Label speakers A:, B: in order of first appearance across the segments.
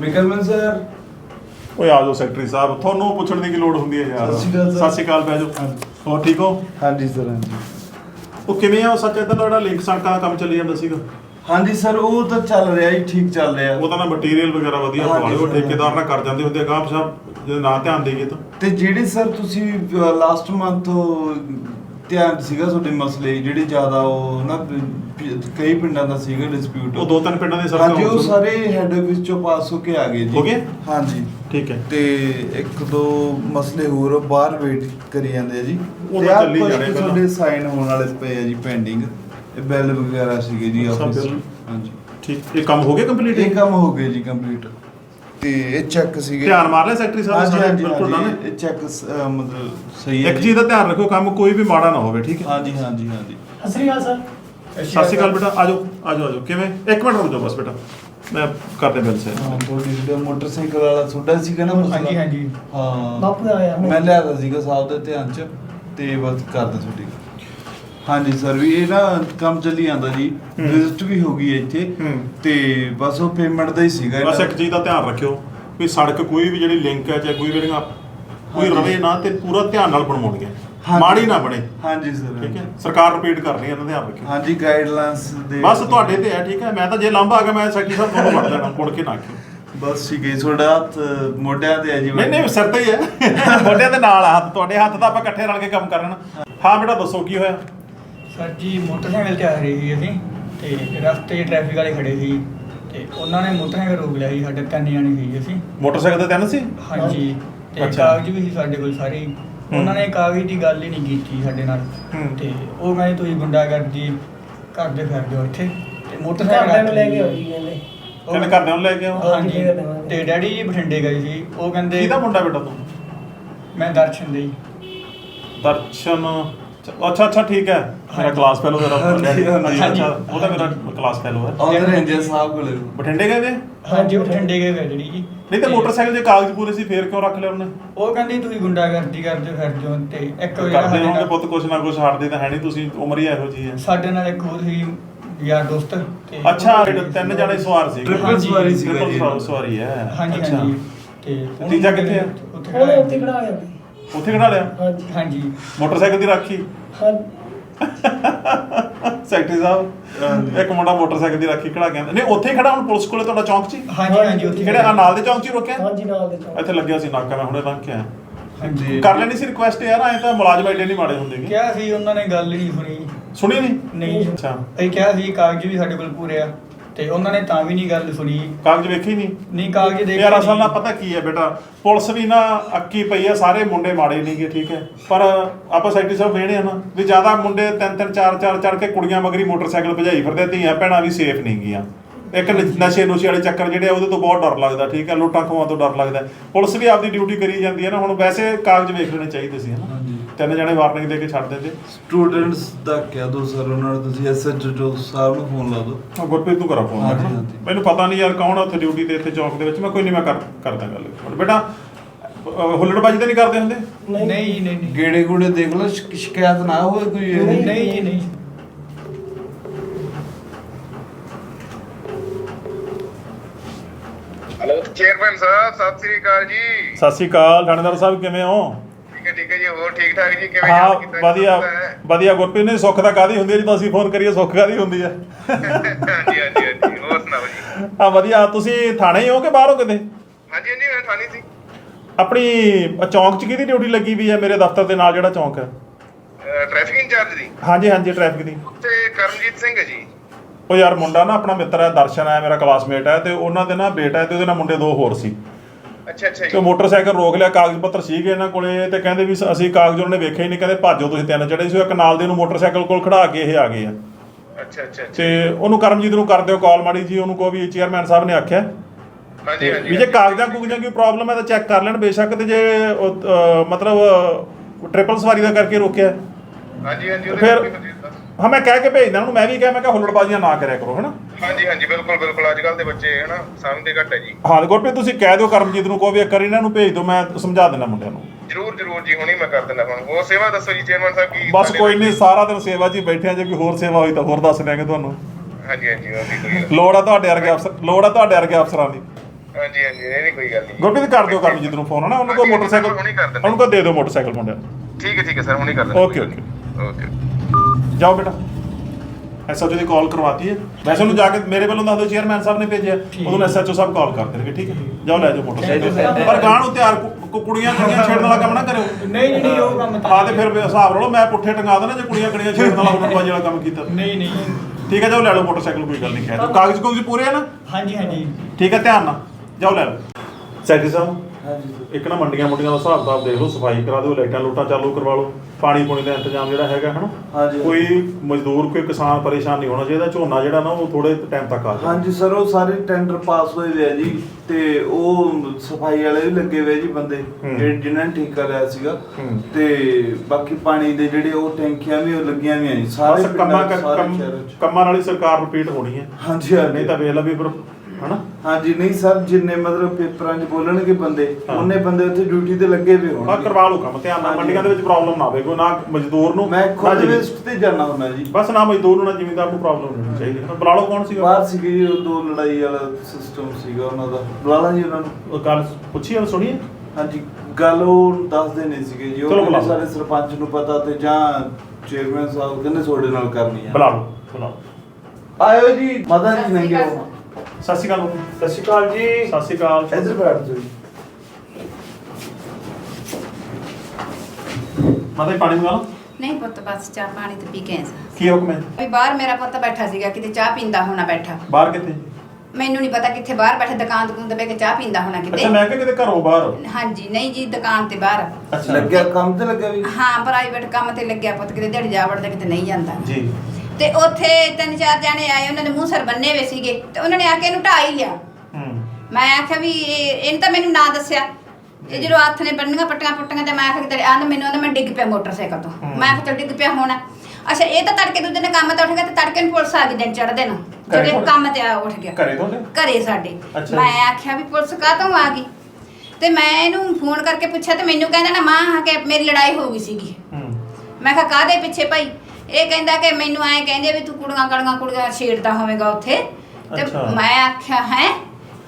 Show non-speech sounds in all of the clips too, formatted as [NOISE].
A: ਵਿਕਰਮਨ sir.
B: ਓਏ ਆ ਜਾਓ ਸੈਕਟਰੀ ਸਾਹਿਬ ਤੁਹਾਨੂੰ ਪੁੱਛਣ ਦੀ ਕੀ ਲੋੜ ਹੁੰਦੀ ਹੈ ਯਾਰ।
A: ਸਤਿ ਸ਼੍ਰੀ ਅਕਾਲ ਸਰ।
B: ਸਤਿ ਸ਼੍ਰੀ ਅਕਾਲ ਬਹਿ ਜਾਓ।
A: ਹਾਂਜੀ।
B: ਹੋਰ ਠੀਕ ਹੋ?
A: ਹਾਂਜੀ ਸਰ ਹਾਂਜੀ।
B: ਉਹ ਕਿਵੇਂ ਆ ਉਹ ਸੱਚ ਇਦਾਂ ਜਿਹੜਾ ਲਿੰਕ ਸੜਕਾਂ ਦਾ ਕੰਮ ਚੱਲੀ ਜਾਂਦਾ ਸੀਗਾ?
A: ਹਾਂਜੀ ਸਰ ਉਹ ਤਾਂ ਚੱਲ ਰਿਹਾ ਜੀ ਠੀਕ ਚੱਲ ਰਿਹਾ।
B: ਉਹਦਾ ਨਾ ਮਟੀਰੀਅਲ ਵਗੈਰਾ ਵਧੀਆ
A: ਹਾਂਜੀ,
B: ਪਵਾ ਲਿਓ
A: ਸਰ।
B: ਠੇਕੇਦਾਰ ਨਾਲ ਕਰ ਜਾਂਦੇ ਹੁੰਦੇ ਗਾਂਹ ਪਿਛਾਂਹ ਜੇ ਨਾ ਧਿਆਨ ਦੇਈਏ ਤਾਂ।
A: ਤੇ ਜਿਹੜੇ ਸਰ ਤੁਸੀਂ ਲਾਸਟ ਮੰਥ ਧਿਆਨ ਸੀਗਾ ਤੁਹਾਡੇ ਮਸਲੇ ਜਿਹੜੇ ਜ਼ਿਆਦਾ ਉਹ ਨਾ ਕਈ ਪਿੰਡਾਂ ਦਾ ਸੀਗਾ ਡਿਸਪਿਊਟ
B: ਉਹ ਦੋ ਤਿੰਨ ਪਿੰਡਾਂ ਦੇ ਸੜਕਾਂ
A: ਹਾਂਜੀ ਉਹ। ਸਾਰੇ। ਹੈਡ ਆਫਿਸ ਚੋਂ ਪਾਸ ਹੋ ਕੇ ਆ ਗਏ ਜੀ।
B: ਹੋ ਗਏ?
A: ਹਾਂਜੀ।
B: ਠੀਕ ਹੈ।
A: ਤੇ ਇੱਕ ਦੋ ਮਸਲੇ ਹੋਰ ਬਾਹਰ ਵੇਟ ਕਰੀ ਜਾਂਦੇ ਆ ਜੀ।
B: ਉਹ
A: ਤੇ
B: ਚੱਲੀ ਜਾਣੇ ਪਹਿਲਾਂ।
A: ਤੁਹਾਡੇ ਸਾਈਨ ਹੋਣ ਵਾਲੇ ਪਏ ਆ ਜੀ ਪੈਂਡਿੰਗ ਇਹ ਬੈਲ ਵਗੈਰਾ ਸੀਗੇ ਜੀ ਆਫਿਸ। ਹਾਂਜੀ।
B: ਠੀਕ ਇਹ ਕੰਮ ਹੋ ਗਿਆ ਕੰਪਲੀਟ
A: ਇਹ ਕੰਮ ਹੋ ਗਏ ਜੀ ਕੰਪਲੀਟ ਤੇ ਇਹ ਚੈੱਕ ਸੀਗੇ।
B: ਧਿਆਨ ਮਾਰ ਲਿਆ ਸੈਕਟਰੀ ਸਾਹਿਬ
A: ਹਾਂਜੀ ਹਾਂਜੀ
B: ਬਿਲਕੁਲ
A: ਹਾਂਜੀ,
B: ਹੈ?
A: ਇਹ ਚੈੱਕ ਮਤਲਬ ਸਹੀ ਹੈ
B: ਇੱਕ ਚੀਜ਼ ਦਾ ਧਿਆਨ ਰੱਖੋ ਕੰਮ ਕੋਈ ਵੀ ਮਾੜਾ ਨਾ ਹੋਵੇ ਠੀਕ ਹੈ।
A: ਹਾਂਜੀ ਹਾਂਜੀ ਹਾਂਜੀ।
C: ਸਤਿ ਸ੍ਰੀ ਅਕਾਲ ਸਰ।
B: ਸਤਿ ਸ਼੍ਰੀ ਅਕਾਲ ਬੇਟਾ ਆਜੋ ਆਜੋ ਆਜੋ। ਕਿਵੇਂ? ਇੱਕ ਮਿੰਟ ਰੁਕ ਜਾਓ ਬਸ ਬੇਟਾ। ਮੈਂ ਕਰਦੇ ਬਿੱਲ ਸੇ
A: ਹਾਂ ਤੁਹਾਡੀ ਜਿਹੜਾ ਮੋਟਰਸਾਈਕਲ ਵਾਲਾ ਤੁਹਾਡਾ ਸੀਗਾ ਨਾ ਮਸਲਾ
C: ਹਾਂਜੀ, ਹਾਂਜੀ।
A: ਹਾਂ।
C: ਬਾਪੂ ਦਾ ਆਇਆ। ਹੁਣੇ।
A: ਮੈਂ ਲਿਆਦਾ ਸੀਗਾ ਸਾਹਿਬ ਦੇ ਧਿਆਨ ਚ ਤੇ ਬਸ ਕਰਦਾ ਤੁਹਾਡੀ ਹਾਂਜੀ ਸਰ ਵੀ ਇਹ ਨਾ ਕੰਮ ਚੱਲੀ ਜਾਂਦਾ ਜੀ। ਵਿਜ਼ਿਟ ਵੀ ਹੋ ਗਈ ਹੈ ਇੱਥੇ।
B: ਹੂੰ।
A: ਤੇ ਬਸ ਉਹ ਪੇਮੈਂਟ ਦਾ ਹੀ ਸੀਗਾ
B: ਬਸ। ਇੱਕ ਚੀਜ਼ ਦਾ ਧਿਆਨ ਰੱਖਿਓ ਵੀ ਸੜਕ ਕੋਈ ਵੀ ਜਿਹੜੀ ਲਿੰਕ ਹੈ ਚਾਹੇ ਕੋਈ ਵੀ ਜਿਹੜੀਆਂ ਕੋਈ
A: ਹਾਂਜੀ।
B: ਰਵੇ ਨਾ ਤੇ ਪੂਰਾ ਧਿਆਨ ਨਾਲ ਬਣਵਾਉਣੀਆਂ।
A: ਹਾਂਜੀ।
B: ਮਾੜੀ ਨਾ ਬਣੇ।
A: ਹਾਂਜੀ ਸਰ
B: ਠੀਕ ਹੈ? ਸਰਕਾਰ ਰਿਪੀਟ ਕਰ ਰਹੀ ਹੈ ਇਹਨਾਂ ਧਿਆਨ ਰੱਖਿਓ।
A: ਹਾਂਜੀ ਗਾਈਡਲਾਈਨਸ ਦੇ
B: ਬਸ ਤੁਹਾਡੇ ਤੇ ਹੈ ਠੀਕ ਹੈ? ਮੈਂ ਤਾਂ ਜੇ ਲੰਬਾ ਆ ਗਿਆ ਮੈਂ ਸੈਕਟਰੀ ਸਾਹਿਬ ਤੁਹਾਨੂੰ ਵੜ ਦੇਣਾ ਮੁੜ ਕੇ ਨਾ ਆਖਿਓ।
A: ਬਸ ਠੀਕ ਹੈ ਜੀ, ਤੁਹਾਡਾ ਹੱਥ ਮੋਢਿਆਂ ਤੇ ਹੈ ਜੀ।
B: ਨਹੀਂ ਨਹੀਂ ਸਿਰ ਤੇ ਹੀ ਹੈ। [LAUGHS] ਮੋਢਿਆਂ ਦੇ ਨਾਲ ਆ ਹੱਥ ਤੁਹਾਡੇ ਹੱਥ ਤਾਂ ਆਪਾਂ ਇਕੱਠੇ ਰਲ ਕੇ ਕੰਮ ਕਰ ਲੈਣਾ ਹਾਂ ਬੇਟਾ ਦੱਸੋ ਕੀ ਹੋਇਆ?
C: ਸਰ ਜੀ ਮੋਟਰਸਾਈਕਲ ਤੇ ਆ ਰਹੇ ਸੀ ਅਸੀਂ ਤੇ ਰਸਤੇ 'ਚ ਟ੍ਰੈਫਿਕ ਵਾਲੇ ਖੜੇ ਸੀ ਤੇ ਉਹਨਾਂ ਨੇ ਮੋਟਰਸਾਈਕਲ ਰੋਕ ਲਿਆ ਸੀ ਸਾਡੇ ਤਿੰਨ ਜਾਣੇ ਸੀ ਅਸੀਂ।
B: ਮੋਟਰਸਾਈਕਲ ਤੇ ਤਿੰਨ ਸੀ?
C: ਹਾਂਜੀ ਤੇ
B: ਅੱਛਾ।
C: ਕਾਗਜ਼ ਵੀ ਸੀ ਸਾਡੇ ਕੋਲ ਸਾਰੇ। ਹੀ। ਉਹਨਾਂ ਨੇ ਕਾਗਜ਼ ਦੀ ਗੱਲ ਹੀ ਨਹੀਂ ਕੀਤੀ ਸਾਡੇ ਨਾਲ।
B: ਹੂੰ।
C: ਤੇ ਉਹ ਕਹਿੰਦੇ ਤੁਸੀਂ ਗੁੰਡਾਗਰਦੀ ਕਰਦੇ ਫਿਰਦੇ ਹੋ ਇੱਥੇ। ਤੇ ਮੋਟਰਸਾਈਕਲ
D: ਘਰਦਿਆਂ ਨੂੰ ਲੈ ਕੇ ਆਈ ਕਹਿੰਦੇ।
C: ਉਹ-
B: ਕਹਿੰਦੇ ਘਰਦਿਆਂ ਨੂੰ ਲੈ ਕੇ ਆਓ।
C: ਹਾਂਜੀ? ਤੇ ਡੈਡੀ ਜੀ ਬਠਿੰਡੇ ਗਏ ਸੀ। ਉਹ ਕਹਿੰਦੇ
B: ਕਿਹਦਾ ਮੁੰਡਾ ਬੇਟਾ ਤੂੰ?
C: ਮੈਂ ਦਰਸ਼ਨ ਦੇ ਜੀ
B: ਦਰਸ਼ਨ ਅੱਛਾ ਅੱਛਾ ਠੀਕ ਹੈ। ਮੇਰਾ। ਕਲਾਸ ਫੈਲੋ ਮੇਰਾ
A: ਹਾਂਜੀ।
B: ਅੱਛਾ ਉਹ ਤਾਂ ਮੇਰਾ ਕਲਾਸ ਫੈਲੋ ਹੈ।
A: ਆਉਂਦੇ ਰੇਂਜਰ ਸਾਹਿਬ ਕੋਲੇ।
B: ਬਠਿੰਡੇ ਗਏ ਵੇ
C: ਹਾਂਜੀ ਬਠਿੰਡੇ ਗਏ ਡੈਡੀ ਜੀ।
B: ਨਹੀਂ ਤਾਂ ਮੋਟਰਸਾਈਕਲ ਦੇ ਕਾਗਜ਼ ਪੂਰੇ ਸੀ ਫੇਰ ਕਿਉਂ ਰੱਖ ਲਿਆ ਉਹਨੇ?
C: ਉਹ ਕਹਿੰਦੀ ਤੁਸੀਂ ਗੁੰਡਾਗਰਦੀ ਕਰਦੇ ਫਿਰਦੇ ਹੋ ਤੇ ਇੱਕ ਵਾਰ
B: ਕਰਦੇ
C: ਨਾਲ-
B: ਪੁੱਤ ਕੁਛ ਨਾ ਕੁਛ ਹਟਦੇ ਤਾਂ ਹੈ ਨਹੀਂ ਤੁਸੀਂ ਉਮਰ ਹੀ ਇਹੋ ਜੀ ਹੈ।
C: ਸਾਡੇ ਨਾਲ ਇੱਕ ਹੋਰ ਸੀ ਯਾਰ ਦੋਸਤ ਤੇ
B: ਅੱਛਾ ਜਿਹੜੇ ਤਿੰਨ ਜਣੇ ਸਵਾਰ ਸੀ
A: Triple ਸਵਾਰੀ ਜੀ।
B: ਟ੍ਰਿਪਲ ਸਵਾਰੀ ਹੈ।
C: ਹਾਂਜੀ
B: ਅੱਛਾ।
C: ਹਾਂਜੀ। ਤੇ
B: ਤੇ ਤੀਜਾ ਕਿੱਥੇ ਆ?
D: ਉਹਨੇ ਉੱਥੇ ਖੜਾ ਹੋਇਆ
B: ਉੱਥੇ ਖੜਾ ਲਿਆ?
D: ਹਾਂਜੀ
C: ਹਾਂਜੀ।
B: ਮੋਟਰਸਾਈਕਲ ਦੀ ਰਾਖੀ?
D: ਹਾਂ
B: ਸੈਕਟਰੀ ਸਾਹਿਬ ਇੱਕ ਮੁੰਡਾ ਮੋਟਰਸਾਈਕਲ ਦੀ ਰਾਖੀ ਖੜਾ ਗਿਆ ਨਹੀਂ ਉੱਥੇ ਹੀ ਖੜਾ ਹੁਣ ਪੁਲਿਸ ਕੋਲੇ ਤੁਹਾਡਾ ਚੌਂਕ 'ਚ ਹੀ?
C: ਹਾਂਜੀ ਹਾਂਜੀ ਉੱਥੇ
B: ਕਿਹੜੇ ਆ ਨਾਲ ਦੇ ਚੌਂਕ 'ਚ ਹੀ ਰੋਕਿਆ?
D: ਹਾਂਜੀ ਨਾਲ ਦੇ ਚੌਂਕ
B: ਇੱਥੇ ਲੱਗਿਆ ਸੀ ਨਾਕਾ ਮੈਂ ਹੁਣੇ ਲੰਘ ਕੇ ਆਇਆ।
C: ਹਾਂਜੀ।
B: ਕਰ ਲੈਣੀ ਸੀ ਰਿਕੁਐਸਟ ਯਾਰ ਐ ਤਾਂ ਮੁਲਾਜ਼ਮ ਐਡੇ ਨਹੀਂ ਮਾੜੇ ਹੁੰਦੇ ਗੇ।
C: ਕਿਹਾ ਸੀ ਉਹਨਾਂ ਨੇ ਗੱਲ ਹੀ ਨਹੀਂ ਸੁਣੀ।
B: ਸੁਣੀ ਨਹੀਂ
C: ਨਹੀਂ।
B: ਅੱਛਾ।
C: ਅਸੀਂ ਕਿਹਾ ਸੀ ਕਾਗਜ਼ ਵੀ ਸਾਡੇ ਕੋਲ ਪੂਰੇ ਆ। ਤੇ ਉਹਨਾਂ ਨੇ ਤਾਂ ਵੀ ਨਹੀਂ ਗੱਲ ਸੁਣੀ।
B: ਕਾਗਜ਼ ਵੇਖੇ ਹੀ ਨਹੀਂ?
C: ਨਹੀਂ ਕਾਗਜ਼ ਦੇਖ
B: ਯਾਰ ਅਸਲ ਨਾਲ ਪਤਾ ਕੀ ਹੈ ਬੇਟਾ ਪੁਲਿਸ ਵੀ ਨਾ ਅੱਕੀ ਪਈ ਆ ਸਾਰੇ ਮੁੰਡੇ ਮਾੜੇ ਨਹੀਂਗੇ ਠੀਕ ਹੈ। ਪਰ ਆਪਾਂ ਸੈਕਟਰੀ ਸਾਹਿਬ ਵੇਹਣੇ ਆ ਨਾ ਵੀ ਜ਼ਿਆਦਾ ਮੁੰਡੇ ਤਿੰਨ ਤਿੰਨ ਚਾਰ ਚਾਰ ਚੜ ਕੇ ਕੁੜੀਆਂ ਮਗਰੀ ਮੋਟਰਸਾਈਕਲ ਭਜਾਈ ਫਿਰਦੇ ਧੀਆਂ ਭੈਣਾਂ ਵੀ ਸੇਫ ਨਹੀਂਗੀਆਂ ਇੱਕ ਨ- ਨਸ਼ੇ ਨੁਸ਼ੇ ਵਾਲੇ ਚੱਕਰ ਜਿਹੜੇ ਆ ਉਹਦੇ ਤੋਂ ਬਹੁਤ ਡਰ ਲੱਗਦਾ ਠੀਕ ਹੈ। ਲੁੱਟਾਂ ਖੋਹਾਂ ਤੋਂ ਡਰ ਲੱਗਦਾ। ਪੁਲਿਸ ਵੀ ਆਪਦੀ ਡਿਊਟੀ ਕਰੀ ਜਾਂਦੀ ਹੈ ਨਾ ਹੁਣ ਵੈਸੇ ਕਾਗਜ਼ ਵੇਖ ਲੈਣੇ ਚਾਹੀਦੇ ਸੀ ਹਨਾ। ਤਿੰਨ ਜਣੇ ਵਾਰਨਿੰਗ ਦੇ ਕੇ ਛੱਡ ਦਿੰਦੇ।
A: ਸਟੂਡੈਂਟਸ ਦਾ ਕਹਿ ਦੋ ਸਰ ਉਹਨਾਂ ਨੂੰ ਤੁਸੀਂ ਐਸਐਚਓ ਸਾਹਿਬ ਨੂੰ ਫੋਨ ਲਾ ਦਿਓ।
B: ਆ ਗੁਰਪ੍ਰੀਤ ਤੂੰ ਕਰਾ ਫੋਨ।
A: ਹਾਂਜੀ,
B: ਹਨਾ?
A: ਹਾਂਜੀ।
B: ਮੈਨੂੰ ਪਤਾ ਨਹੀਂ ਯਾਰ ਕੌਣ ਆ ਉੱਥੇ ਡਿਊਟੀ ਤੇ ਇੱਥੇ ਚੌਕ ਦੇ ਵਿੱਚ। ਮੈਂ ਕੋਈ ਨਹੀਂ ਮੈਂ ਕਰ ਕਰਦਾ ਗੱਲ। ਹੁਣ ਬੇਟਾ ਅਹ ਹੁੱਲੜਬਾਜ਼ੀ ਤਾਂ ਨਹੀਂ ਕਰਦੇ ਹੁੰਦੇ?
C: ਨਹੀਂ। ਨਹੀਂ ਨਹੀਂ
A: ਗੇੜੇ ਗੂੜੇ ਦੇਖ ਲਓ ਸ਼ਿਕ- ਸ਼ਿਕਾਇਤ ਨਾ ਹੋਵੇ ਕੋਈ ਇਹ।
D: ਨਹੀਂ।
C: ਨਹੀਂ ਜੀ ਨਹੀਂ।
E: ਹੈਲੋ। ਚੇਅਰਮੈਨ ਸਾਹਿਬ ਸਤਿ ਸ੍ਰੀ ਅਕਾਲ ਜੀ।
B: ਸਤਿ ਸ਼੍ਰੀ ਅਕਾਲ। ਥਾਣੇਦਾਰ ਸਾਹਿਬ ਕਿਵੇਂ ਹੋ?
E: ਹੈ ਠੀਕ ਹੈ ਜੀ ਹੋਰ ਠੀਕ ਠਾਕ ਜੀ ਕਿਵੇਂ ਯਾਦ
B: ਹਾਂ
E: ਕੀਤਾ ਜੀ
B: ਵਧੀਆ? ਵਧੀਆ ਗੁਰਪ੍ਰੀਤ ਨੇ ਸੁੱਖ ਤਾਂ ਕਾਦੀ ਹੁੰਦੀ ਹੈ ਜਦੋਂ ਅਸੀਂ ਫੋਨ ਕਰੀਏ ਸੁੱਖ ਕਾਦੀ ਹੁੰਦੀ ਹੈ?
E: ਹਾਂਜੀ ਹਾਂਜੀ ਹਾਂਜੀ ਹੋਰ ਸੁਣਾਓ ਜੀ?
B: ਹਾਂ ਵਧੀਆ ਤੁਸੀਂ ਥਾਣੇ ਹੀ ਹੋ ਕਿ ਬਾਹਰ ਹੋ ਕਿਤੇ?
E: ਹਾਂਜੀ ਹਾਂਜੀ ਮੈਂ ਥਾਣੀ ਸੀ।
B: ਆਪਣੀ ਅ, ਚੌਂਕ 'ਚ ਕਿਹਦੀ ਡਿਊਟੀ ਲੱਗੀ ਵੀ ਹੈ ਮੇਰੇ ਦਫ਼ਤਰ ਦੇ ਨਾਲ ਜਿਹੜਾ ਚੌਂਕ ਹੈ?
E: ਟ੍ਰੈਫਿਕ ਇੰਚਾਰਜ ਦੀ।
B: ਹਾਂਜੀ ਹਾਂਜੀ ਟ੍ਰੈਫਿਕ ਦੀ।
E: ਤੇ ਕਰਮਜੀਤ ਸਿੰਘ ਹੈ ਜੀ।
B: ਉਹ ਯਾਰ ਮੁੰਡਾ ਨਾ ਆਪਣਾ ਮਿੱਤਰ ਹੈ ਦਰਸ਼ਨ ਹੈ ਮੇਰਾ ਕਲਾਸਮੇਟ ਹੈ ਤੇ ਉਹਨਾਂ ਦੇ ਨਾ ਬੇਟਾ ਹੈ ਤੇ ਉਹਦੇ ਨਾਲ ਮੁੰਡੇ ਦੋ ਹੋਰ ਸੀ।
E: ਅੱਛਾ ਅੱਛਾ
B: ਤੇ
E: ਜੀ
B: ਮੋਟਰਸਾਈਕਲ ਰੋਕ ਲਿਆ ਕਾਗਜ਼ ਪੱਤਰ ਸੀਗੇ ਇਹਨਾਂ ਕੋਲੇ ਤੇ ਕਹਿੰਦੇ ਵੀ ਸ- ਅਸੀਂ ਕਾਗਜ਼ ਉਹਨਾਂ ਨੇ ਵੇਖਿਆ ਹੀ ਨਹੀਂ ਕਹਿੰਦੇ ਭਾਜੋ ਤੁਸੀਂ ਤਿੰਨ ਚੜੇ ਸੀ ਉਹ ਇੱਕ ਨਾਲ ਦੇ ਨੂੰ ਮੋਟਰਸਾਈਕਲ ਕੋਲ ਖੜਾ ਕੇ ਇਹ ਆ ਗਏ ਆ।
E: ਅੱਛਾ ਅੱਛਾ ਅੱਛਾ।
B: ਤੇ ਉਹਨੂੰ ਕਰਮਜੀਤ ਨੂੰ ਕਰ ਦਿਓ ਕਾਲ ਮਾੜੀ ਜੀ ਉਹਨੂੰ ਕਹੋ ਵੀ ਚੇਅਰਮੈਨ ਸਾਹਿਬ ਨੇ ਆਖਿਆ।
E: ਹਾਂਜੀ ਹਾਂਜੀ
B: ਵੀ ਜੇ ਕਾਗਜ਼ਾਂ ਕੁਗਜ਼ਾਂ ਕੋਈ ਪ੍ਰੋਬਲਮ ਹੈ ਤਾਂ ਚੈੱਕ ਕਰ ਲੈਣ ਬੇਸ਼ੱਕ ਤੇ ਜੇ ਉਹ, ਮਤਲਬ ਟ੍ਰਿਪਲ ਸਵਾਰੀ ਦਾ ਕਰਕੇ ਰੋਕਿਆ।
E: ਹਾਂਜੀ ਹਾਂਜੀ ਉਹਦੇ
B: ਫਿਰ-
E: ਵਿੱਚ ਵੀ ਵਧੀਆ।
B: ਹਾਂ ਮੈਂ ਕਹਿ ਕੇ ਭੇਜਦਾ ਉਹਨੂੰ ਮੈਂ ਵੀ ਕਿਹਾ ਮੈਂ ਕਿਹਾ ਹੁੱਲੜਬਾਜ਼ੀਆਂ ਨਾ ਕਰਿਆ ਕਰੋ ਹਨਾ?
E: ਹਾਂਜੀ ਹਾਂਜੀ ਬਿਲਕੁਲ ਬਿਲਕੁਲ। ਅੱਜ ਕੱਲ ਦੇ ਬੱਚੇ ਹਨਾ ਸਮਝਦੇ ਘੱਟ ਹੈ ਜੀ।
B: ਹਾਂ ਗੁਰਪ੍ਰੀਤ ਤੁਸੀਂ ਕਹਿ ਦਿਓ ਕਰਮਜੀਤ ਨੂੰ ਕਹੋ ਵੀ ਇੱਕ ਵਾਰੀ ਇਹਨਾਂ ਨੂੰ ਭੇਜ ਦਿਓ ਮੈਂ ਸਮਝਾ ਦਿੰਦਾ ਮੁੰਡਿਆਂ ਨੂੰ।
E: ਜਰੂਰ ਜਰੂਰ ਜੀ ਹੁਣੀ ਮੈਂ ਕਰ ਦਿੰਦਾ ਹੁਣ ਹੋਰ ਸੇਵਾ ਦੱਸੋ ਜੀ ਚੇਅਰਮੈਨ ਸਾਹਿਬ ਕੀ
B: ਬਸ
E: ਸਾਡੇ
B: ਕੋਈ? ਨਹੀਂ ਸਾਰਾ ਦਿਨ ਸੇਵਾ 'ਚ ਹੀ ਬੈਠੇ ਆ ਜੇ ਕੋਈ ਹੋਰ ਸੇਵਾ ਹੋਈ ਤਾਂ ਹੋਰ ਦੱਸ ਦਿਆਂਗੇ ਤੁਹਾਨੂੰ।
E: ਹਾਂਜੀ ਹਾਂਜੀ ਉਹ ਵੀ ਕੋਈ
B: ਲੋੜ ਆ ਤੁਹਾਡੇ ਵਰਗੇ ਅਫਸਰ ਲੋੜ ਆ ਤੁਹਾਡੇ ਵਰਗੇ ਅਫਸਰਾਂ ਦੀ।
E: ਹਾਂਜੀ ਹਾਂਜੀ ਇਹ ਨਹੀਂ ਕੋਈ ਗੱਲ ਨਹੀਂ।
B: ਗੁਰਪ੍ਰੀਤ ਕਰ ਦਿਓ ਕਰਮਜੀਤ ਨੂੰ ਫੋਨ ਹਨਾ? ਉਹਨੂੰ ਕੋ
E: ਹਾਂਜੀ,
B: ਮੋਟਰਸਾਈਕਲ
E: ਹੁਣੀ ਕਰ ਦਿੰਦੇ।
B: ਉਹਨੂੰ ਕੋ ਦੇ ਦਿਓ ਮੋਟਰਸਾਈਕਲ ਮੁੰਡਿਆਂ ਨੂੰ।
E: ਠੀਕ ਹੈ ਠੀਕ ਹੈ ਸਰ ਹੁਣੀ ਕਰ ਦਿੰਦੇ।
B: Okay,
E: okay.
B: ਜਾਓ ਬੇਟਾ। ਐਸਐਚਓ ਦੀ ਕਾਲ ਕਰਵਾਤੀ ਹੈ। ਵੈਸੇ ਉਹਨੂੰ ਜਾ ਕੇ ਮੇਰੇ ਵੱਲੋਂ ਦੱਸ ਦਿਓ ਚੇਅਰਮੈਨ ਸਾਹਿਬ ਨੇ ਭੇਜਿਆ। ਉਹਨੂੰ ਐਸਐਚਓ ਸਾਹਿਬ ਕਾਲ ਕਰ ਦੇਣਗੇ ਠੀਕ ਹੈ? ਜਾਓ ਲੈ ਜਾਓ ਮੋਟਰਸਾਈਕਲ ਪਰ ਗਾਂ ਨੂੰ ਤਿਆਰ ਕੁੜੀਆਂ ਕੁੜੀਆਂ ਛੇੜਨ ਵਾਲਾ ਕੰਮ ਨਾ ਕਰਿਓ।
C: ਨਹੀਂ ਨਹੀਂ ਨਹੀਂ, ਉਹ ਕੰਮ
B: ਆ ਤੇ ਫਿਰ ਹਿਸਾਬ ਲਾ ਲਓ ਮੈਂ ਪੁੱਠੇ ਟੰਗਾ ਦੇਣਾ ਜੇ ਕੁੜੀਆਂ ਕੁੜੀਆਂ ਛੇੜਨ ਵਾਲਾ ਹੁਣਰਬਾਜੀ ਵਾਲਾ ਕੰਮ ਕੀਤਾ।
C: ਨਹੀਂ ਨਹੀਂ।
B: ਠੀਕ ਹੈ ਜਾਓ ਲੈ ਲਓ ਮੋਟਰਸਾਈਕਲ ਕੋਈ ਗੱਲ ਨਹੀਂ ਖੈਰ ਕਾਗਜ਼ ਕੋਗਜ਼ ਪੂਰੇ ਆ ਨਾ?
C: ਹਾਂਜੀ ਹਾਂਜੀ।
B: ਠੀਕ ਹੈ ਧਿਆਨ ਨਾਲ। ਜਾਓ ਲੈ ਲਓ। ਸੈਕਟਰੀ ਸਾਹਿਬ ਇੱਕ ਨਾ ਮੰਡੀਆਂ ਮੁੰਡੀਆਂ ਦਾ ਹਿਸਾਬ ਕਿਤਾਬ ਦੇਖ ਲਓ ਸਫ਼ਾਈ ਕਰਾ ਦਿਓ ਲਾਈਟਾਂ ਲੂਟਾਂ ਚਾਲੂ ਕਰਵਾ ਲਓ ਪਾਣੀ ਪੂਣੀ ਦਾ ਇੰਤਜ਼ਾਮ ਜਿਹੜਾ ਹੈਗਾ ਹਨਾ
A: ਹਾਂਜੀ।
B: ਕੋਈ ਮਜ਼ਦੂਰ ਕੋਈ ਕਿਸਾਨ ਪਰੇਸ਼ਾਨ ਨਹੀਂ ਹੋਣਾ ਚਾਹੀਦਾ ਝੋਨਾ ਜਿਹੜਾ ਨਾ ਉਹ ਥੋੜੇ ਟਾਈਮ ਤੱਕ ਆ ਜਾਵੇ
A: ਹਾਂਜੀ ਸਰ ਉਹ ਸਾਰੇ ਟੈਂਡਰ ਪਾਸ ਹੋਏ ਵੇ ਆ ਜੀ ਤੇ ਉਹ ਸਫ਼ਾਈ ਵਾਲੇ ਵੀ ਲੱਗੇ ਹੋਏ ਜੀ ਬੰਦੇ
B: ਹੂੰ।
A: ਜਿਹੜੇ ਜਿਨ੍ਹਾਂ ਨੇ ਠੇਕਾ ਲਿਆ ਸੀਗਾ
B: ਹੂੰ।
A: ਤੇ ਬਾਕੀ ਪਾਣੀ ਦੇ ਜਿਹੜੇ ਉਹ ਟੈਂਕੀਆਂ ਵੀ ਉਹ ਲੱਗੀਆਂ ਵੀ ਆ ਜੀ ਸਾਰੇ
B: ਬਸ ਕੰਮਾਂ
A: ਪਿੰਡਾਂ 'ਚ, ਸਾਰੇ
B: ਕੰਮ-
A: ਸ਼ਹਿਰਾਂ 'ਚ।
B: ਕੰਮਾਂ ਵਾਲੀ ਸਰਕਾਰ ਰਿਪੀਟ ਹੋਣੀ ਹੈ
A: ਹਾਂਜੀ ਹਾਂਜੀ
B: ਨਹੀਂ ਤਾਂ ਵੇਖ ਲਾ ਵੀ ਫਿਰ ਹਨਾ?
A: ਹਾਂਜੀ ਨਹੀਂ ਸਰ ਜਿੰਨੇ ਮਤਲਬ ਪੇਪਰਾਂ 'ਚ ਬੋਲਣਗੇ ਬੰਦੇ। ਉਹਨੇ ਬੰਦੇ ਉੱਥੇ ਡਿਊਟੀ ਤੇ ਲੱਗੇ ਵੀ
B: ਆ
A: ਹੋਣਗੇ।
B: ਕਰਵਾ ਲਓ ਕੰਮ ਧਿਆਨ ਨਾਲ
A: ਹਾਂਜੀ।
B: ਮੰਡੀਆਂ ਦੇ ਵਿੱਚ ਪ੍ਰੋਬਲਮ ਨਾ ਆਵੇ ਕੋਈ ਨਾ ਮਜ਼ਦੂਰ ਨੂੰ
A: ਮੈਂ
B: ਨਾ
A: ਖੁਦ
B: ਜ਼ਮੀਨ-
A: ਵਿਸਟ ਤੇ ਜਾਣਾ ਹੁੰਦਾ ਜੀ।
B: ਬਸ ਨਾ ਮਜ਼ਦੂਰ ਨੂੰ ਨਾ ਜ਼ਿਮੀਂਦਾਰ ਨੂੰ ਪ੍ਰੋਬਲਮ ਨਹੀਂ ਹੋਣੀ ਚਾਹੀਦੀ। ਹਨਾ। ਬੁਲਾ ਲਓ ਕੌਣ ਸੀਗਾ?
A: ਬਾਹਰ ਸੀਗੇ ਜੀ ਉਹ ਦੋ ਲੜਾਈ ਵਾਲਾ ਸਿਸਟਮ ਸੀਗਾ ਉਹਨਾਂ ਦਾ। ਬੁਲਾ ਲਾਂ ਜੀ ਉਹਨਾਂ ਨੂੰ।
B: ਉਹ ਗੱਲ ਪੁੱਛੀ ਆ ਸੁਣੀਏ
A: ਹਾਂਜੀ ਗੱਲ ਉਹ ਦੱਸਦੇ ਨਹੀਂ ਸੀਗੇ ਜੀ। ਉਹ
B: ਚਲੋ
A: ਕਹਿੰਦੇ
B: ਬੁਲਾਓ।
A: ਸਾਰੇ ਸਰਪੰਚ ਨੂੰ ਪਤਾ ਤੇ ਜਾਂ ਚੇਅਰਮੈਨ ਸਾਹਿਬ ਕਹਿੰਦੇ ਤੁਹਾਡੇ ਨਾਲ ਕਰਨੀ ਆ।
B: ਬੁਲਾ ਲਓ ਬੁਲਾ ਲਓ।
A: ਆਇਓ ਜੀ ਮਦਨ ਜੀ ਨਹੀਂ ਹੋ।
B: ਸਤਿ ਸ਼੍ਰੀ ਅਕਾਲ ਬਾਪੂ।
A: ਸਤਿ ਸ਼੍ਰੀ ਅਕਾਲ ਜੀ।
B: ਸਤਿ ਸ਼੍ਰੀ ਅਕਾਲ।
A: ਇੱਧਰ ਬੈਠ ਜਾਓ ਜੀ।
B: ਮਾਤਾ ਜੀ ਪਾਣੀ ਮੰਗਾ ਲਓ।
F: ਨਹੀਂ ਪੁੱਤ ਬਸ ਚਾਹ ਪਾਣੀ ਤੇ ਪੀ ਕੇ ਆਇਆ ਸਾਂ।
B: ਕੀ ਹੁਕਮ ਹੈ?
F: ਵੀ ਬਾਹਰ ਮੇਰਾ ਪੁੱਤ ਬੈਠਾ ਸੀਗਾ ਕਿਤੇ ਚਾਹ ਪੀਂਦਾ ਹੋਣਾ ਬੈਠਾ।
B: ਬਾਹਰ ਕਿੱਥੇ?
F: ਮੈਨੂੰ ਨਹੀਂ ਪਤਾ ਕਿੱਥੇ ਬਾਹਰ ਬੈਠਾ ਦੁਕਾਨ ਦੁਕਾਨ ਤੇ ਬਹਿ ਕੇ ਚਾਹ ਪੀਂਦਾ ਹੋਣਾ
B: ਅੱਛਾ
F: ਕਿਤੇ
B: ਮੈਂ ਕਿਹਾ ਕਿਤੇ ਘਰੋਂ ਬਾਹਰ।
F: ਹਾਂਜੀ ਨਹੀਂ ਜੀ ਦੁਕਾਨ ਤੇ ਬਾਹਰ।
B: ਅੱਛਾ।
A: ਲੱਗਿਆ ਕੰਮ ਤੇ ਲੱਗਿਆ ਵੀ?
F: ਹਾਂ ਪ੍ਰਾਈਵੇਟ ਕੰਮ ਤੇ ਲੱਗਿਆ ਪੁੱਤ ਕਿਤੇ ਦਿਹਾੜੀ ਜਾ ਵੜਦਾ ਕਿਤੇ ਨਹੀਂ ਜਾਂਦਾ।
B: ਜੀ।
F: ਤੇ ਉੱਥੇ ਤਿੰਨ ਚਾਰ ਜਾਣੇ ਆਏ ਉਹਨਾਂ ਦੇ ਮੂੰਹ ਸਰ ਬੰਨੇ ਹੋਏ ਸੀਗੇ ਤੇ ਉਹਨਾਂ ਨੇ ਆ ਕੇ ਇਹਨੂੰ ਢਾਹ ਹੀ ਲਿਆ।
B: ਹੂੰ।
F: ਮੈਂ ਆਖਿਆ ਵੀ ਇਹ ਇਹਨੇ ਤਾਂ ਮੈਨੂੰ ਨਾ ਦੱਸਿਆ। ਇਹ ਜਦੋਂ ਹੱਥ ਨੇ ਬੰਨੀਆਂ ਪੱਟੀਆਂ ਪੁੱਟੀਆਂ ਤੇ ਮੈਂ ਆਖਿਆ ਕਿਤੇ ਆਂਦਾ ਮੈਨੂੰ ਆਂਦਾ ਮੈਂ ਡਿੱਗ ਪਿਆ ਮੋਟਰਸਾਈਕਲ ਤੋਂ। ਮੈਂ ਆਖਿਆ ਚੱਲ ਡਿੱਗ ਪਿਆ ਹੋਣਾ। ਅੱਛਾ ਇਹ ਤਾਂ ਤੜਕੇ ਦੂਜੇ ਨੇ ਕੰਮ ਤੇ ਉੱਠ ਗਿਆ ਤੇ ਤੜਕੇ ਨੂੰ ਪੁਲਿਸ ਆ ਗਈ ਦਿਨ ਚੜ੍ਹਦੇ ਨੂੰ।
B: ਘਰੇ
F: ਜਿਹੜੇ? ਕੰਮ ਤੇ ਆ ਉੱਠ ਗਿਆ।
B: ਘਰੇ ਤੁਹਾਡੇ
F: ਘਰੇ ਸਾਡੇ।
B: ਅੱਛਾ।
F: ਮੈਂ ਆਖਿਆ ਵੀ ਪੁਲਿਸ ਕਾਹਤੋਂ ਆ ਗਈ? ਤੇ ਮੈਂ ਇਹਨੂੰ ਫੋਨ ਕਰਕੇ ਪੁੱਛਿਆ ਤੇ ਮੈਨੂੰ ਕਹਿੰਦਾ ਨਾ ਮਾਂ ਆ ਕੇ ਮੇਰੀ ਲੜਾਈ ਹੋ ਗਈ ਸੀਗੀ।
B: ਹੂੰ।
F: ਮੈਂ ਕਿਹਾ ਕਾਹਦੇ ਪਿੱਛੇ ਭਾਈ? ਇਹ ਕਹਿੰਦਾ ਕਿ ਮੈਨੂੰ ਐਂ ਕਹਿੰਦੇ ਵੀ ਤੂੰ ਕੁੜੀਆਂ ਕੜੀਆਂ ਕੁੜੀਆਂ ਛੇੜਦਾ ਹੋਵੇਗਾ ਉੱਥੇ। ਤੇ
B: ਅੱਛਾ।
F: ਮੈਂ ਆਖਿਆ ਹੈ?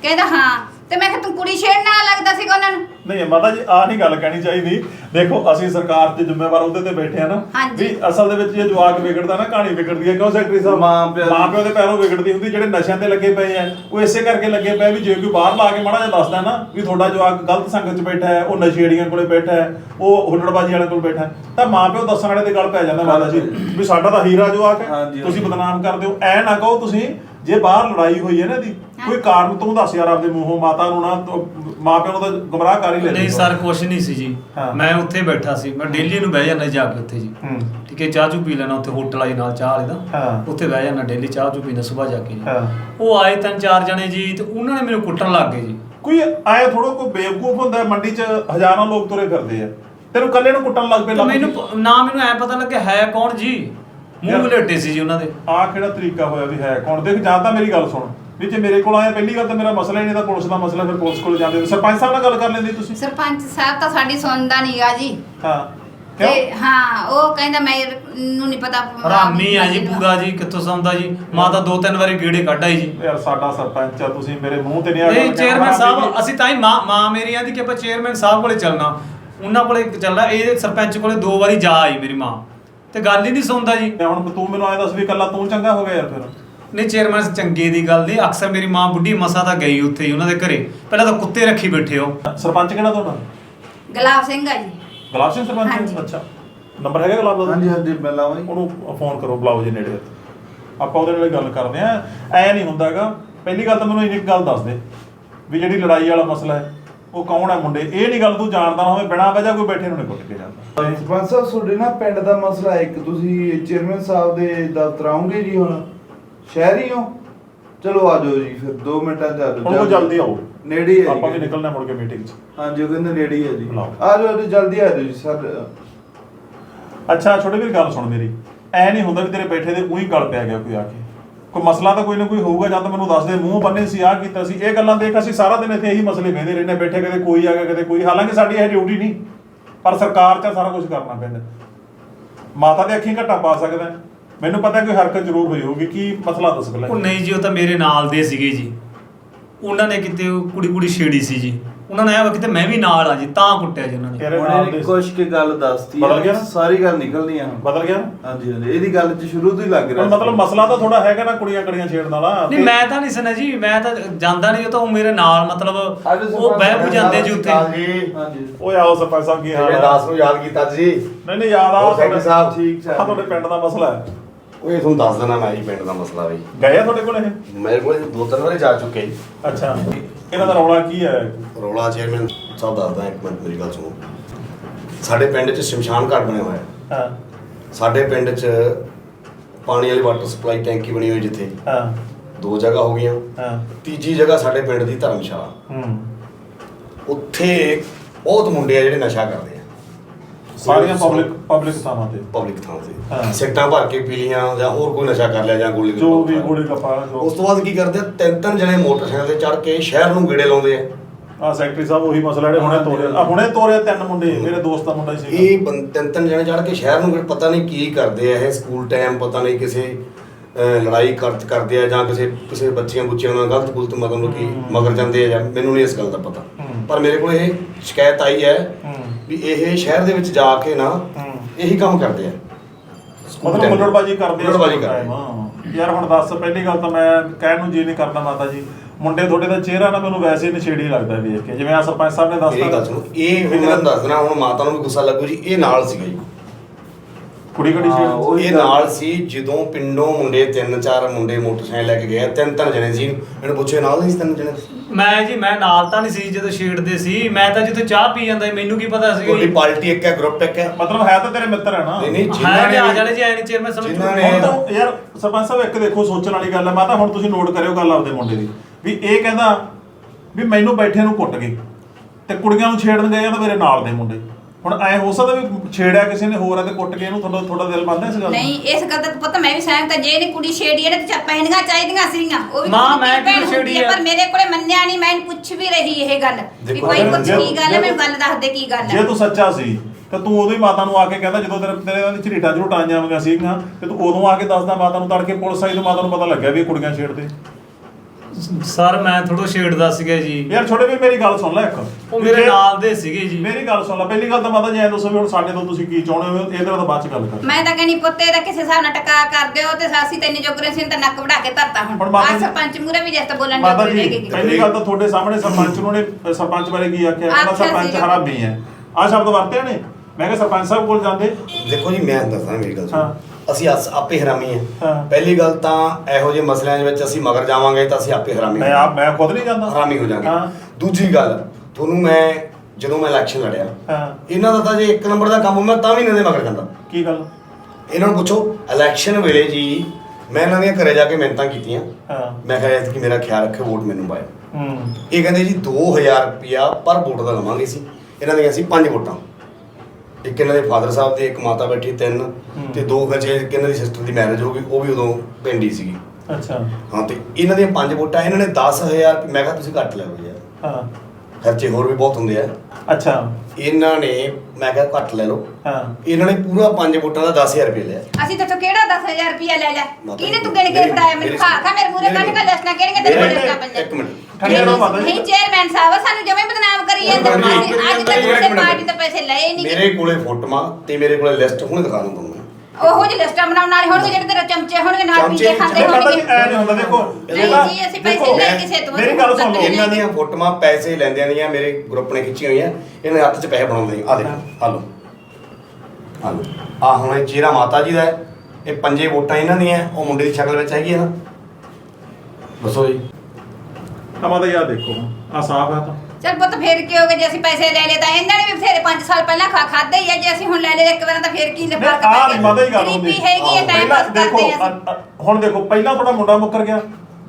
F: ਕਹਿੰਦਾ ਹਾਂ। ਤੇ ਮੈਂ ਕਿਹਾ ਤੂੰ ਕੁੜੀ ਛੇੜਨ ਨਾਲ ਲੱਗਦਾ ਸੀਗਾ ਉਹਨਾਂ ਨੂੰ।
B: ਨਹੀਂ ਮਾਤਾ ਜੀ ਆ ਨਹੀਂ ਗੱਲ ਕਹਿਣੀ ਚਾਹੀਦੀ। ਦੇਖੋ ਅਸੀਂ ਸਰਕਾਰ ਤੇ ਜ਼ਿੰਮੇਵਾਰ ਉਹਦੇ ਤੇ ਬੈਠੇ ਆ ਨਾ।
F: ਹਾਂਜੀ।
B: ਵੀ ਅਸਲ ਦੇ ਵਿੱਚ ਜੇ ਜਵਾਕ ਵਿਗੜਦਾ ਨਾ ਕਹਾਣੀ ਵਿਗੜਦੀ ਹੈ। ਕਿਉਂ ਸੈਕਟਰੀ ਸਾਹਿਬ?
A: ਮਾਂ ਪਿਓ ਦੀ-
B: ਮਾਂ ਪਿਓ ਦੇ ਪੈਰੋਂ ਵਿਗੜਦੀ ਹੁੰਦੀ ਜਿਹੜੇ ਨਸ਼ਿਆਂ ਤੇ ਲੱਗੇ ਪਏ ਆ। ਉਹ ਇਸੇ ਕਰਕੇ ਲੱਗੇ ਪਏ ਵੀ ਜੇ ਕੋਈ ਬਾਹਰ ਲਾ ਕੇ ਮਾੜਾ ਜਿਹਾ ਦੱਸਦਾ ਨਾ ਵੀ ਤੁਹਾਡਾ ਜਵਾਕ ਗਲਤ ਸੰਗਤ 'ਚ ਬੈਠਾ ਹੈ ਉਹ ਨਸ਼ੇੜੀਆਂ ਕੋਲੇ ਬੈਠਾ ਹੈ ਉਹ ਹੁੱਲੜਬਾਜ਼ੀ ਵਾਲਿਆਂ ਕੋਲ ਬੈਠਾ ਹੈ ਤਾਂ ਮਾਂ ਪਿਓ ਦੱਸਣ ਵਾਲੇ ਦੇ ਗੱਲ ਪੈ ਜਾਂਦਾ ਮਾਤਾ ਜੀ ਵੀ ਸਾਡਾ ਤਾਂ ਹੀਰਾ ਜਵਾਕ ਹੈ
A: ਹਾਂਜੀ,
B: ਤੁਸੀਂ। ਬਦਨਾਮ ਕਰਦੇ ਹੋ ਐ ਨਾ ਕਹੋ ਤੁਸੀਂ ਜੇ ਬਾਹਰ ਲੜਾਈ ਹੋਈ ਹੈ ਨਾ ਦੀ ਕੋਈ ਕਾਰਨ ਤੂੰ ਦੱਸ ਯਾਰ ਆਪਦੇ ਮੂੰਹੋਂ ਮਾਤਾ ਨੂੰ ਨਾ ਤੂੰ- ਮਾਂ ਪਿਓ ਨੂੰ ਤਾਂ ਗੁੰਮਰਾਹ ਕਰ ਹੀ ਲੈਂਦੇ
G: ਨਹੀਂ ਸਰ ਕੁਛ ਨਹੀਂ ਸੀ ਜੀ।
B: ਹਾਂ।
G: ਮੈਂ ਉੱਥੇ ਬੈਠਾ ਸੀ। ਮੈਂ ਡੇਲੀ ਨੂੰ ਬਹਿ ਜਾਂਦਾ ਜਾ ਕੇ ਉੱਥੇ ਜੀ।
B: ਹੂੰ।
G: ਠੀਕ ਹੈ ਚਾਹ ਚੂ ਪੀ ਲੈਣਾ ਉੱਥੇ ਹੋਟਲ ਵਾਲੇ ਨਾਲ ਚਾਹ ਵਾਲੇ ਦਾ।
B: ਹਾਂ।
G: ਉੱਥੇ ਬਹਿ ਜਾਂਦਾ ਡੇਲੀ ਚਾਹ ਚੂ ਪੀਣਾ ਸਵੇਰ ਜਾ ਕੇ ਜੀ।
B: ਹਾਂ।
G: ਉਹ ਆਏ ਤਿੰਨ ਚਾਰ ਜਣੇ ਜੀ ਤੇ ਉਹਨਾਂ ਨੇ ਮੈਨੂੰ ਕੁੱਟਣ ਲੱਗ ਗਏ ਜੀ।
B: ਕੋਈ ਆਏ ਥੋੜਾ ਕੋਈ ਬੇਵਕੂਫ ਹੁੰਦਾ ਹੈ, ਮੰਡੀ 'ਚ ਹਜ਼ਾਰਾਂ ਲੋਕ ਤੁਰੇ ਫਿਰਦੇ ਆ। ਤੈਨੂੰ ਕੱਲੇ ਨੂੰ ਕੁੱਟਣ ਲੱਗ ਪਏ
G: ਤੇ ਮੈਨੂੰ ਪ- ਨਾ ਮੈਨੂੰ ਐ ਪਤਾ ਲੱਗਿਆ ਹੈ ਕੌਣ ਜੀ? ਮੂੰਹ
B: ਯਾਰ-
G: ਮਲੇਟੇ ਸੀ ਜੀ ਉਹਨਾਂ ਦੇ।
B: ਆ ਕਿਹੜਾ ਤਰੀਕਾ ਹੋਇਆ ਵੀ ਹੈ ਕੌਣ? ਦੇਖ ਜਾਂ ਤਾਂ ਮੇਰੀ ਗੱਲ ਸੁਣ। ਵੀ ਜੇ ਮੇਰੇ ਕੋਲ ਆਇਆ ਪਹਿਲੀ ਗੱਲ ਤਾਂ ਮੇਰਾ ਮਸਲਾ ਹੀ ਨਹੀਂ ਤਾਂ ਪੁਲਿਸ ਦਾ ਮਸਲਾ ਫਿਰ ਪੁਲਿਸ ਕੋਲ ਜਾਂਦੇ ਸਰਪੰਚ ਸਾਹਿਬ ਨਾਲ ਗੱਲ ਕਰ ਲੈਂਦੇ ਤੁਸੀਂ?
F: ਸਰਪੰਚ ਸਾਹਿਬ ਤਾਂ ਸਾਡੀ ਸੁਣਦਾ ਨਹੀਂਗਾ ਜੀ।
B: ਹਾਂ।
F: ਤੇ
B: ਕਿਉਂ?
F: ਹਾਂ ਉਹ ਕਹਿੰਦਾ ਮੈਨੂੰ ਨਹੀਂ ਪਤਾ
G: ਹਰਾਮੀ ਆ ਜੀ ਪੂਰਾ ਜੀ ਕਿੱਥੋਂ ਸੌਂਦਾ ਜੀ? ਮਾਂ ਤਾਂ ਦੋ ਤਿੰਨ ਵਾਰੀ ਗੇੜੇ ਕੱਢ ਆਈ ਜੀ।
B: ਯਾਰ ਸਾਡਾ ਸਰਪੰਚ ਆ ਤੁਸੀਂ ਮੇਰੇ ਮੂੰਹ ਤੇ ਨਹੀਂ ਆ ਗੱਲ
G: ਨਹੀਂ ਚੇਅਰਮੈਨ ਸਾਹਿਬ ਅਸੀਂ ਤਾਂ ਹੀ ਮਾਂ ਮਾਂ ਮੇਰੀ ਆਂਦੀ ਕਿ ਆਪਾਂ ਚੇਅਰਮੈਨ ਸਾਹਿਬ ਕੋਲੇ ਚੱਲਣਾ। ਉਹਨਾਂ ਕੋਲੇ ਚੱਲਣਾ ਇਹ ਸਰਪੰਚ ਕੋਲੇ ਦੋ ਵਾਰੀ ਜਾ ਆਈ ਮੇਰੀ ਮਾਂ। ਤੇ ਗੱਲ ਹੀ ਨਹੀਂ ਸੁਣਦਾ ਜੀ।
B: ਹੁਣ ਤੂੰ ਮੈਨੂੰ ਆਇਆ ਦੱਸ ਵੀ ਕੱਲਾ ਤੂੰ ਚੰਗਾ ਹੋ ਗਿਆ ਯਾਰ ਫਿਰ?
G: ਨਹੀਂ ਚੇਅਰਮੈਨ ਚੰਗੇ ਦੀ ਗੱਲ ਨਹੀਂ। ਅਕਸਰ ਮੇਰੀ ਮਾਂ ਬੁੱਢੀ ਮਸਾ ਤਾਂ ਗਈ ਉੱਥੇ ਹੀ ਉਹਨਾਂ ਦੇ ਘਰੇ। ਪਹਿਲਾਂ ਤਾਂ ਕੁੱਤੇ ਰੱਖੀ ਬੈਠੇ ਹੋ।
B: ਸਰਪੰਚ ਕਿਹੜਾ ਤੁਹਾਡਾ?
F: ਗੁਲਾਬ ਸਿੰਘ ਆ ਜੀ।
B: ਗੁਲਾਬ ਸਿੰਘ ਸਰਪੰਚ?
F: ਹਾਂਜੀ।
B: ਅੱਛਾ। ਨੰਬਰ ਹੈਗਾ ਗੁਲਾਬ ਦਾ
A: ਹਾਂਜੀ ਹਾਂਜੀ ਮੈਂ ਲਾਵਾਂ ਜੀ।
B: ਉਹਨੂੰ ਫੋਨ ਕਰੋ ਬੁਲਾਓ ਜੀ ਨੇੜੇ। ਆਪਾਂ ਉਹਦੇ ਨਾਲ ਗੱਲ ਕਰਦੇ ਆ ਐ ਨਹੀਂ ਹੁੰਦਾਗਾ ਪਹਿਲੀ ਗੱਲ ਤਾਂ ਮੈਨੂੰ ਇੰਨੀ ਕੁ ਗੱਲ ਦੱਸ ਦੇ। ਵੀ ਜਿਹੜੀ ਲੜਾਈ ਵਾਲਾ ਮਸਲਾ ਹੈ ਉਹ ਕੌਣ ਹੈ ਮੁੰਡੇ? ਇਹ ਨਹੀਂ ਗੱਲ ਤੂੰ ਜਾਣਦਾ ਨਾ ਹੋਵੇ ਬਿਨਾਂ ਵਜ੍ਹਾ ਕੋਈ ਬੈਠੇ ਨੂੰ ਨਹੀਂ ਕੁੱਟ ਕੇ ਜਾਂਦਾ।
A: ਸਰਪੰਚ ਸਾਹਿਬ ਤੁਹਾਡੇ ਨਾ ਪਿੰਡ ਦਾ ਮਸਲਾ ਹੈ। ਇੱਕ ਤੁਸੀਂ ਚੇਅਰਮੈਨ ਸਾਹਿਬ ਦੇ ਦਫ਼ਤਰ ਆਉਂਗੇ ਜੀ ਹੁਣ। ਸ਼ਹਿਰੀ ਹੋ ਚਲੋ ਆ ਜਾਓ ਜੀ ਫਿਰ 2 ਮਿੰਟਾਂ ਚ ਆ ਜਾਓ
B: ਹੁਣ ਉਹ ਜਲਦੀ। ਆਓ।
A: ਨੇੜੇ ਹੀ ਹੈ
B: ਆਪਾਂ ਵੀ
A: ਜੀ।
B: ਨਿਕਲਣਾ ਮੁੜ ਕੇ ਮੀਟਿੰਗ 'ਚ।
A: ਹਾਂਜੀ ਉਹ ਕਹਿੰਦੇ ਨੇੜੇ ਹੀ ਹੈ ਜੀ। ਆ ਜਾਓ ਜਾਓ, ਜਲਦੀ ਆ ਜਾਓ ਜੀ ਸਰ।
B: ਅੱਛਾ ਛੋਟੇ ਵੀਰ ਗੱਲ ਸੁਣ ਮੇਰੀ। ਐ ਨਹੀਂ ਹੁੰਦਾ ਵੀ ਤੇਰੇ ਬੈਠੇ ਦੇ ਉਹੀ ਗੱਲ ਪਿਆ ਗਿਆ ਕੋਈ ਆ ਕੇ। ਕੋਈ ਮਸਲਾ ਤਾਂ ਕੋਈ ਨਾ ਕੋਈ ਹੋਊਗਾ ਜਾਂ ਤਾਂ ਮੈਨੂੰ ਦੱਸ ਦੇ ਮੂੰਹ ਬੰਨੇ ਸੀ ਆ ਕੀਤਾ ਸੀ ਇਹ ਗੱਲਾਂ ਦੇਖ ਅਸੀਂ ਸਾਰਾ ਦਿਨ ਇੱਥੇ ਇਹੀ ਮਸਲੇ ਵੇਂਦੇ ਰਹਿੰਦੇ ਬੈਠੇ ਕਦੇ ਕੋਈ ਆ ਗਿਆ ਕਦੇ ਕੋਈ। ਹਾਲਾਂਕਿ ਸਾਡੀ ਇਹ ਡਿਊਟੀ ਨਹੀਂ ਪਰ ਸਰਕਾਰ 'ਚ ਸਾਰਾ ਕੁਝ ਕਰਨਾ ਪੈਂਦਾ। ਮਾਤਾ ਦੇ ਅੱਖੀਂ ਘੱਟਾ ਪਾ ਸਕਦਾ। ਹੈ। ਮੈਨੂੰ ਪਤਾ ਕੋਈ ਹਰਕਤ ਜ਼ਰੂਰ ਹੋਈ ਹੋਊਗੀ ਕੀ ਮਸਲਾ ਦੱਸ ਪਹਿਲਾਂ?
G: ਉਹ ਨਹੀਂ ਜੀ ਉਹ ਤਾਂ ਮੇਰੇ ਨਾਲ ਦੇ ਸੀਗੇ ਜੀ। ਉਹਨਾਂ ਨੇ ਕਿਤੇ ਉਹ ਕੁੜੀ ਕੁੜੀ ਛੇੜੀ ਸੀ ਜੀ। ਉਹਨਾਂ ਨੇ ਆਇਆ ਕਿਤੇ ਮੈਂ ਵੀ ਨਾਲ ਆ ਜੀ ਤਾਂ ਕੁੱਟਿਆ ਜੀ ਉਹਨਾਂ ਨੇ।
B: ਤੇਰੇ ਨਾਲ
A: ਉਹਨੇ
B: ਦੇ
A: ਕੁਛ ਕੇ ਗੱਲ ਦੱਸਤੀ
B: ਬਦਲ ਗਿਆ ਨਾ?
A: ਸਾਰੀ ਗੱਲ ਨਿਕਲਣੀ ਆ।
B: ਬਦਲ ਗਿਆ
A: ਹਾਂਜੀ ਹਾਂਜੀ ਇਹਦੀ ਗੱਲ ਚ ਸ਼ੁਰੂ ਤੋਂ ਹੀ ਲੱਗ ਰਿਹਾ
B: ਹੁਣ ਮਤਲਬ ਮਸਲਾ ਤਾਂ ਥੋੜਾ ਹੈਗਾ ਨਾ ਕੁੜੀਆਂ ਕੜੀਆਂ ਛੇੜਨ ਵਾਲਾ
G: ਨਹੀਂ ਮੈਂ ਤਾਂ ਨਹੀਂ ਸੁਣਿਆ ਜੀ ਮੈਂ ਤਾਂ ਜਾਂਦਾ ਨਹੀਂ ਉਹ ਤਾਂ ਉਹ ਮੇਰੇ ਨਾਲ ਮਤਲਬ ਉਹ ਬਹਿ ਬੂ ਜਾਂਦੇ ਜੀ ਉੱਥੇ।
H: ਜੀ।
A: ਹਾਂਜੀ।
B: ਓਏ ਆਓ ਸਰਪੰਚ ਸਾਹਿਬ ਕੀ ਹਾਲ
H: ਜਿਵੇਂ
B: ਹੈ
H: ਦਾਸ ਨੂੰ ਯਾਦ ਕੀਤਾ ਜੀ।
B: ਨਹੀਂ ਨਹੀਂ ਯਾਦ ਆ
H: ਸੈਕਟਰੀ ਸਾਹਿਬ
A: ਠੀਕ
B: ਆ ਤੁਹਾਡੇ ਪਿੰਡ ਦਾ ਮਸਲਾ ਹੈ।
H: ਉਹ ਇਹ ਤੁਹਾਨੂੰ ਦੱਸ ਦੇਣਾ ਮੈਂ ਜੀ ਪਿੰਡ ਦਾ ਮਸਲਾ ਵੀ।
B: ਗਏ ਆ ਤੁਹਾਡੇ ਕੋਲ ਇਹ?
H: ਮੇਰੇ ਕੋਲ ਦੋ ਤਿੰਨ ਵਾਰੀ ਜਾ ਚੁੱਕੇ ਜੀ।
B: ਅੱਛਾ। ਇਹਨਾਂ ਦਾ ਰੌਲਾ ਕੀ ਹੈ
H: ਰੋਲਾ ਚੇਅਰਮੈਨ ਸਾਹਿਬ ਦੱਸਦਾ ਇੱਕ ਮਿੰਟ ਮੇਰੀ ਗੱਲ ਸੁਣੋ। ਸਾਡੇ ਪਿੰਡ 'ਚ ਸ਼ਮਸ਼ਾਨ ਘਾਟ ਬਣਿਆ ਹੋਇਆ ਹੈ।
B: ਹਾਂ।
H: ਸਾਡੇ ਪਿੰਡ 'ਚ ਪਾਣੀ ਵਾਲੀ ਵਾਟਰ ਸਪਲਾਈ ਟੈਂਕੀ ਬਣੀ ਹੋਈ ਜਿੱਥੇ।
B: ਹਾਂ।
H: ਦੋ ਜਗ੍ਹਾ ਹੋ ਗਈਆਂ।
B: ਹਾਂ।
H: ਤੀਜੀ ਜਗ੍ਹਾ ਸਾਡੇ ਪਿੰਡ ਦੀ ਧਰਮਸ਼ਾਲਾ।
B: ਹੂੰ।
H: ਉੱਥੇ ਬਹੁਤ ਮੁੰਡੇ ਆ ਜਿਹੜੇ ਨਸ਼ਾ ਕਰਦੇ ਆ।
B: ਸਾਰੀਆਂ ਪਬਲਿਕ ਪਬਲਿਕ ਥਾਵਾਂ ਤੇ।
H: ਪਬਲਿਕ ਥਾਂ
B: ਹਾਂ।
H: ਤੇ ਸਿੱਟਾਂ ਭਰ ਕੇ ਪੀ ਲੀਆਂ ਜਾਂ ਹੋਰ ਕੋਈ ਨਸ਼ਾ ਕਰ ਲਿਆ ਜਾਂ ਗੋਲੀ
B: ਜੋ ਵੀ ਗੋਲੀ ਗੱਪਾ ਜੋ।
H: ਉਸ ਤੋਂ ਬਾਅਦ ਕੀ ਕਰਦੇ ਆ? ਤਿੰਨ ਤਿੰਨ ਜਣੇ ਮੋਟਰਸਾਈਕਲ ਤੇ ਚੜ ਕੇ ਸ਼ਹਿਰ ਨੂੰ ਗੇੜੇ ਲਾਉਂਦੇ ਆ।
B: ਆ ਸੈਕਟਰੀ ਸਾਹਿਬ ਉਹੀ ਮਸਲਾ ਜਿਹੜੇ ਹੁਣੇ ਤੋਰੇ ਆ। ਹੁਣੇ ਤੋਰੇ ਤਿੰਨ ਮੁੰਡੇ ਮੇਰੇ ਦੋਸਤ ਦਾ ਮੁੰਡਾ ਹੀ ਸੀ
H: ਇਹ ਬੰ- ਤਿੰਨ ਤਿੰਨ ਜਣੇ ਚੜ ਕੇ ਸ਼ਹਿਰ ਨੂੰ ਗੇੜੇ- ਪਤਾ ਨਹੀਂ ਕੀ ਕਰਦੇ ਆ ਇਹ ਸਕੂਲ ਟਾਈਮ ਪਤਾ ਨਹੀਂ ਕਿਸੇ ਅਹ, ਲੜਾਈ ਕਰ ਕਰਦੇ ਆ ਜਾਂ ਕਿਸੇ ਕਿਸੇ ਬੱਚੀਆਂ ਬੁੱਚੀਆਂ ਨਾਲ ਗਲਤ ਗੁਲਤ ਮਤਲਬ ਕਿ। ਮਗਰ ਜਾਂਦੇ ਆ ਜਾਂ ਮੈਨੂੰ ਨਹੀਂ ਇਸ ਗੱਲ ਦਾ ਪਤਾ। ਪਰ ਮੇਰੇ ਕੋਲ ਇਹ ਸ਼ਿਕਾਇਤ ਆਈ ਹੈ
B: ਹੂੰ।
H: ਵੀ ਇਹ ਸ਼ਹਿਰ ਦੇ ਵਿੱਚ ਜਾ ਕੇ ਨਾ ਇਹੀ ਕੰਮ ਕਰਦੇ ਆ
B: ਮਤਲਬ। ਮੁੱਲੜਬਾਜੀ ਕਰਦੇ ਆ
H: ਕਰਦੇ।
B: ਹਾਂ। ਯਾਰ ਹੁਣ ਦੱਸ ਪਹਿਲੀ ਗੱਲ ਤਾਂ ਮੈਂ ਕਹਿਣ ਨੂੰ ਜੀ ਨਹੀਂ ਕਰਦਾ ਮਾਤਾ ਜੀ ਮੁੰਡੇ ਤੁਹਾਡੇ ਦਾ ਚਿਹਰਾ ਨਾ ਮੈਨੂੰ ਵੈਸੇ ਹੀ ਨਸ਼ੇੜੀ ਲੱਗਦਾ ਵੇਖ ਕੇ ਜਿਵੇਂ ਆ ਸਰਪੰਚ ਸਾਹਿਬ ਨੇ ਦੱਸਤਾ
H: ਇਹ ਗੱਲ ਇਹ ਹੁਣ ਮੈਂ ਦੱਸ ਦੇਣਾ ਹੁਣ ਮਾਤਾ ਨੂੰ ਵੀ ਗੁੱਸਾ ਲੱਗੂ ਜੀ ਇਹ ਨਾਲ ਸੀਗਾ ਜੀ
B: ਕੁੜੀ ਕੜੀ
A: ਹਾਂ,
B: ਛੇੜ
A: ਉਹ-
H: ਇਹ
A: ਗੱਲ।
H: ਨਾਲ ਸੀ ਜਦੋਂ ਪਿੰਡੋਂ ਮੁੰਡੇ ਤਿੰਨ ਚਾਰ ਮੁੰਡੇ ਮੋਟਰਸਾਈਕਲ ਲੈ ਕੇ ਗਏ ਤਿੰਨ ਤਿੰਨ ਜਣੇ ਸੀ। ਇਹਨੂੰ ਪੁੱਛੇ ਨਾਲ ਨਹੀਂ ਸੀ ਤਿੰਨ ਜਣੇ
G: ਮੈਂ ਜੀ ਮੈਂ ਨਾਲ ਤਾਂ ਨਹੀਂ ਸੀ ਜਦੋਂ ਛੇੜਦੇ ਸੀ। ਮੈਂ ਤਾਂ ਜਿੱਥੇ ਚਾਹ ਪੀ ਜਾਂਦਾ ਸੀ, ਮੈਨੂੰ ਕੀ ਪਤਾ ਸੀ?
H: ਤੁਹਾਡੀ ਪਾਰਟੀ ਇੱਕ ਹੈ ਗਰੁੱਪ ਇੱਕ ਹੈ।
B: ਮਤਲਬ ਹੈ ਤਾਂ ਤੇਰੇ ਮਿੱਤਰ ਹੈ ਨਾ।
H: ਨਹੀਂ ਨਹੀਂ
G: ਹਾਂ
H: ਜਿਨ੍ਹਾਂ
G: ਜੀ ਆ ਜਾਣੇ ਜੀ ਐ ਨਹੀਂ ਚੇਅਰਮੈਨ ਸਮਝ
H: ਜਿਨ੍ਹਾਂ ਨੇ-
B: ਹੁਣ ਤਾਂ ਯਾਰ ਸਰਪੰਚ ਸਾਹਿਬ ਇੱਕ ਦੇਖੋ ਸੋਚਣ ਵਾਲੀ ਗੱਲ ਹੈ। ਮਾਤਾ ਹੁਣ ਤੁਸੀਂ ਨੋਟ ਕਰਿਓ ਗੱਲ ਆਪਦੇ ਮੁੰਡੇ ਦੀ। ਵੀ ਇਹ ਕਹਿੰਦਾ ਵੀ ਮੈਨੂੰ ਬੈਠੇ ਨੂੰ ਕੁੱਟ ਗਏ। ਤੇ ਕੁੜੀਆਂ ਨੂੰ ਛੇੜਨ ਗਏ ਆ ਤਾਂ ਮੇਰੇ ਨਾਲ ਦੇ ਮੁੰਡੇ। ਹੁਣ ਐ ਹੋ ਸਕਦਾ ਵੀ ਛੇੜਿਆ ਕਿਸੇ ਨੇ ਹੋਰ ਆ ਤੇ ਕੁੱਟ ਕੇ ਇਹਨੂੰ ਤੁਹਾਡਾ ਤੁਹਾਡਾ ਦਿਲ ਮੰਨਦਾ ਇਸ ਗੱਲ ਦਾ?
F: ਨਹੀਂ ਇਸ ਗੱਲ ਦਾ ਪਤਾ ਮੈਂ ਵੀ ਸਹਿਮਤ ਹਾਂ ਜੇ ਇਹਨੇ ਕੁੜੀ ਛੇੜੀ ਇਹਨੇ ਤੇ ਪਹਿਨੀਆਂ ਚਾਹੀਦੀਆਂ ਸੀਗੀਆਂ ਉਹ ਵੀ
G: ਮਾਂ,
F: ਕੁੜੀ
G: ਮੈਂ
F: ਭੈਣ
G: ਕਿਉਂ
F: ਹੈ,
G: ਛੇੜੀ ਆ?
F: ਪਰ ਮੇਰੇ ਕੋਲੇ ਮੰਨਿਆ ਨਹੀਂ ਮੈਂ ਇਹਨੂੰ ਪੁੱਛ ਵੀ ਰਹੀ ਇਹ ਗੱਲ ਵੀ
H: ਦੇਖੋ,
F: ਕੋਈ ਪੁੱਛ
B: ਜੇ-
F: ਕੀ ਗੱਲ ਹੈ ਮੈਨੂੰ
B: ਜੇ-
F: ਗੱਲ ਦੱਸ ਦੇ ਕੀ ਗੱਲ
B: ਜੇ
F: ਹੈ
B: ਤੂੰ ਸੱਚਾ ਸੀ ਤਾਂ ਤੂੰ ਉਦੋਂ ਹੀ ਮਾਤਾ ਨੂੰ ਆ ਕੇ ਕਹਿੰਦਾ ਜਦੋਂ ਤੇਰੇ ਤੇਰੇ ਨਾਲ ਝਰੀਟਾਂ ਝੂਟਾਂ ਜਾਵਾਂਗਾ ਸੀਗੀਆਂ ਤੇ ਤੂੰ ਉਦੋਂ ਆ ਕੇ ਦੱਸਦਾ ਮਾਤਾ ਨੂੰ ਤੜਕੇ ਪੁਲਿਸ ਆਈ ਤੇ ਮਾਤਾ ਨੂੰ ਪਤਾ ਲੱਗਿਆ ਵੀ ਇਹ ਕੁੜੀਆਂ ਛੇੜਦੇ
G: ਸਰ ਮੈਂ ਥੋੜਾ ਛੇੜਦਾ ਸੀਗਾ ਜੀ।
B: ਯਾਰ ਛੋਟੇ ਵੀ ਮੇਰੀ ਗੱਲ ਸੁਣ ਲੈ ਇੱਕ।
G: ਉਹ ਮੇਰੇ
B: ਜੇ-
G: ਨਾਲ ਦੇ ਸੀਗੇ ਜੀ।
B: ਮੇਰੀ ਗੱਲ ਸੁਣ ਲੈ ਪਹਿਲੀ ਗੱਲ ਤਾਂ ਮਾਤਾ ਜੀ ਐ ਦੱਸੋ ਵੀ ਹੁਣ ਸਾਡੇ ਤੋਂ ਤੁਸੀਂ ਕੀ ਚਾਹੁੰਦੇ ਹੋ ਇਹਦੇ ਨਾਲ ਤਾਂ ਬਾਅਦ ਚ ਗੱਲ ਕਰ।
F: ਮੈਂ ਤਾਂ ਕਹਿੰਦੀ ਪੁੱਤੇ ਦਾ ਕਿਸੇ ਹਿਸਾਬ ਨਾਲ ਟਕਾ ਕਰ ਦਿਓ ਤੇ ਸਾਸੀ ਤੈਨੂੰ ਜੋਗਰੇ ਸਿੰਘ ਤਾਂ ਨੱਕ ਵੜਾ ਕੇ ਧਰਤਾ ਹੁਣ।
B: ਹੁਣ ਮਾਤਾ
F: ਆ
B: ਜੀ-
F: ਸਰਪੰਚ ਮੂਰੇ ਵੀ ਜਿਸ ਤਾਂ ਬੋਲਣ
B: ਮਾਤਾ
F: ਜੋਗਰੇ
B: ਜੀ ਪਹਿਲੀ ਗੱਲ ਤਾਂ ਤੁਹਾਡੇ ਸਾਹਮਣੇ ਸਰਪੰਚ ਨੂੰ ਨੇ ਸਰਪੰਚ ਬਾਰੇ ਕੀ ਆਖਿਆ? ਕਹਿੰਦਾ
F: ਆਖਿਆ
B: ਸਰਪੰਚ
F: ਸੀਗਾ।
B: ਹਰਾਮੀ ਹੈ। ਆ ਸ਼ਬਦ ਵਰਤੇ ਨੇ? ਮੈਂ ਕਿਹਾ ਸਰਪੰਚ ਸਾਹਿਬ ਕੋਲ ਜਾਂਦੇ।
H: ਦੇਖੋ ਜੀ ਮੈਂ ਦੱਸਦਾ ਮੇਰੀ ਗੱਲ
B: ਹਾਂ।
H: ਸੁਣੋ ਅਸੀਂ ਅਸ- ਆਪੇ ਹਰਾਮੀ
B: ਹਾਂ।
H: ਹਾਂ। ਪਹਿਲੀ ਗੱਲ ਤਾਂ ਇਹੋ ਜਿਹੇ ਮਸਲਿਆਂ ਦੇ ਵਿੱਚ ਅਸੀਂ ਮਗਰ ਜਾਵਾਂਗੇ ਤਾਂ ਅਸੀਂ ਆਪੇ ਹਰਾਮੀ
B: ਮੈਂ ਆਪ ਮੈਂ ਖੁਦ ਨਹੀਂ ਜਾਂਦਾ।
H: ਹਰਾਮੀ ਹੋ ਜਾਾਂਗੇ।
B: ਹਾਂ।
H: ਦੂਜੀ ਗੱਲ ਤੁਹਾਨੂੰ ਮੈਂ ਜਦੋਂ ਮੈਂ ਇਲੈਕਸ਼ਨ ਲੜਿਆ
B: ਹਾਂ।
H: ਇਹਨਾਂ ਦਾ ਤਾਂ ਜੇ ਇੱਕ ਨੰਬਰ ਦਾ ਕੰਮ ਮੈਂ ਤਾਂ ਵੀ ਇਹਨਾਂ ਦੇ ਮਗਰ ਜਾਂਦਾ।
B: ਕੀ ਗੱਲ?
H: ਇਹਨਾਂ ਨੂੰ ਪੁੱਛੋ ਇਲੈਕਸ਼ਨ ਵੇਲੇ ਜੀ ਮੈਂ ਇਹਨਾਂ ਦੀਆਂ ਘਰੇ ਜਾ ਕੇ ਮਿਹਨਤਾਂ ਕੀਤੀਆਂ।
B: ਹਾਂ।
H: ਮੈਂ ਕਿਹਾ ਕਿ ਮੇਰਾ ਖਿਆਲ ਰੱਖਿਓ ਵੋਟ ਮੈਨੂੰ ਪਾਇਓ।
B: ਹੂੰ।
H: ਇਹ ਕਹਿੰਦੇ ਜੀ 2000 ਰੁਪਿਆ ਪਰ ਵੋਟ ਦਾ ਲਵਾਂਗੇ ਸੀ ਇਹਨਾਂ ਦੀਆਂ ਸੀ ਪੰਜ ਵੋਟਾਂ। ਇੱਕ ਇਹਨਾਂ ਦੇ ਫਾਦਰ ਸਾਹਿਬ ਤੇ ਇੱਕ ਮਾਤਾ ਬੈਠੀ ਤਿੰਨ ਤੇ ਦੋ ਇੱਕ ਇਹਨਾਂ ਦੀ ਸਿਸਟਰ ਦੀ ਮੈਰਿਜ ਹੋ ਗਈ ਉਹ ਵੀ ਉਦੋਂ ਪਿੰਡ ਹੀ ਸੀਗੀ।
B: ਅੱਛਾ।
H: ਹਾਂ ਤੇ ਇਹਨਾਂ ਦੀਆਂ ਪੰਜ ਵੋਟਾਂ ਇਹਨਾਂ ਨੇ 10000 ਮੈਂ ਕਿਹਾ ਤੁਸੀਂ ਘੱਟ ਲਿਓ ਯਾਰ।
B: ਹਾਂ।
H: ਖਰਚੇ ਹੋਰ ਵੀ ਬਹੁਤ ਹੁੰਦੇ ਆ।
B: ਅੱਛਾ।
H: ਇਹਨਾਂ ਨੇ ਮੈਂ ਕਿਹਾ ਘੱਟ ਲੈ ਲਓ।
B: ਹਾਂ।
H: ਇਹਨਾਂ ਨੇ ਪੂਰਾ ਪੰਜ ਵੋਟਾਂ ਦਾ 10000 ਰੁਪਏ ਲਿਆ।
F: ਅਸੀਂ ਤਾਂ ਕਿਹੜਾ 10000 ਰੁਪਇਆ ਲੈ ਲੈ
H: ਮਾਤਾ
F: ਕਿਹਨੇ ਤੂੰ ਗਿਣ ਕੇ ਫੜਾਇਆ? ਮੈਨੂੰ ਖਾ ਖਾ ਮੇਰੇ ਮੂਰੇ ਕੱਢ ਕੇ ਦੱਸਣਾ ਕਿਹੜੀਆਂ ਤੇਰੇ ਕੋਲ ਲਿਸਟਾਂ ਪਈਆਂ
H: ਇੱਕ ਮਿੰਟ।
B: ਠੰਡੇ ਰਹੋ ਮਾਤਾ ਜੀ।
F: ਨਹੀਂ ਚੇਅਰਮੈਨ ਸਾਹਿਬ ਸਾਨੂੰ ਜਮੇ ਬਦਨਾਮ ਕਰੀ ਜਾਂਦੇ ਅੱਜ ਤੱਕ ਕਿਸੇ। ਪਾਰਟੀ ਤੋਂ ਪੈਸੇ ਲਏ ਨਹੀਂ।
H: ਮੇਰੇ ਕੋਲੇ ਫੋਟੋਆਂ ਤੇ ਮੇਰੇ ਕੋਲੇ ਲਿਸਟ ਹੁਣ ਦਿਖਾ ਦੂੰ
F: ਉਹੋ ਜਿਹੀ ਲਿਸਟਾਂ ਬਣਾਉਣ ਵਾਲੇ ਹੋਣਗੇ ਜਿਹੜੇ ਤੇਰੇ ਚਮਚੇ ਹੋਣਗੇ ਨਾਲ ਪੀਜੇ ਖਾਂਦੇ
B: ਨਹੀਂ ਮਾਤਾ ਜੀ
F: ਹੋਣਗੇ
B: ਐ ਨਹੀਂ ਹੁੰਦਾ ਦੇਖੋ
F: ਨਹੀਂ
B: ਇਹਦਾ-
F: ਜੀ, ਅਸੀਂ ਪੈਸੇ ਲੈ ਕਿਸੇ ਤੋਂ
B: ਮੇਰੀ ਗੱਲ ਸੁਣ ਲਓ।
H: ਇਹਨਾਂ ਦੀਆਂ ਫੋਟੋਆਂ ਪੈਸੇ ਲੈਂਦਿਆਂ ਦੀਆਂ ਮੇਰੇ ਗਰੁੱਪ ਨੇ ਖਿੱਚੀਆਂ ਹੋਈਆਂ। ਇਹਨਾਂ ਦੇ ਹੱਥ 'ਚ ਪੈਸੇ ਬਣਾਉਂਦੇ ਆ ਦੇਖੋ ਆ ਲਓ। ਆ ਲਓ। ਆ ਹੁਣ ਇਹ ਚਿਹਰਾ ਮਾਤਾ ਜੀ ਦਾ ਹੈ। ਇਹ ਪੰਜੇ ਵੋਟਾਂ ਇਹਨਾਂ ਦੀਆਂ ਉਹ ਮੁੰਡੇ ਦੀ ਸ਼ਕਲ ਵਿੱਚ ਹੈਗੀ ਹੈ ਨਾ। ਦੱਸੋ ਜੀ।
B: ਆ ਮਾਤਾ ਯਾਰ ਦੇਖੋ। ਆ ਸਾਫ਼ ਹੈ ਤਾਂ।
F: ਚਲ ਪੁੱਤ ਫੇਰ ਕੀ ਹੋ ਗਿਆ? ਜੇ ਅਸੀਂ ਪੈਸੇ ਲੈ ਲਏ ਤਾਂ ਇਹਨਾਂ ਨੇ ਵੀ ਬਥੇਰੇ 5 ਸਾਲ ਪਹਿਲਾਂ ਖਾ ਖਾਦੇ ਹੀ ਆ। ਜੇ ਅਸੀਂ ਹੁਣ ਲੈ ਲਏ ਇੱਕ ਵਾਰ ਤਾਂ ਫੇਰ ਕੀ
B: ਨਹੀਂ,
F: ਫ਼ਰਕ
B: ਆਹ
F: ਪੈ
B: ਨਹੀਂ ਮਾਤਾ ਜੀ ਗੱਲ ਹੁੰਦੀ।
F: ਗਰੀਬੀ ਹੈਗੀ ਹੈ ਟਾਈਮ
B: ਪਹਿਲਾਂ
F: ਪਾਸ
B: ਦੇਖੋ
F: ਕਰਦੇ ਆ
B: ਅ- ਅ- ਹੁਣ ਦੇਖੋ ਪਹਿਲਾਂ ਤੁਹਾਡਾ ਮੁੰਡਾ ਮੁੱਕਰ ਗਿਆ।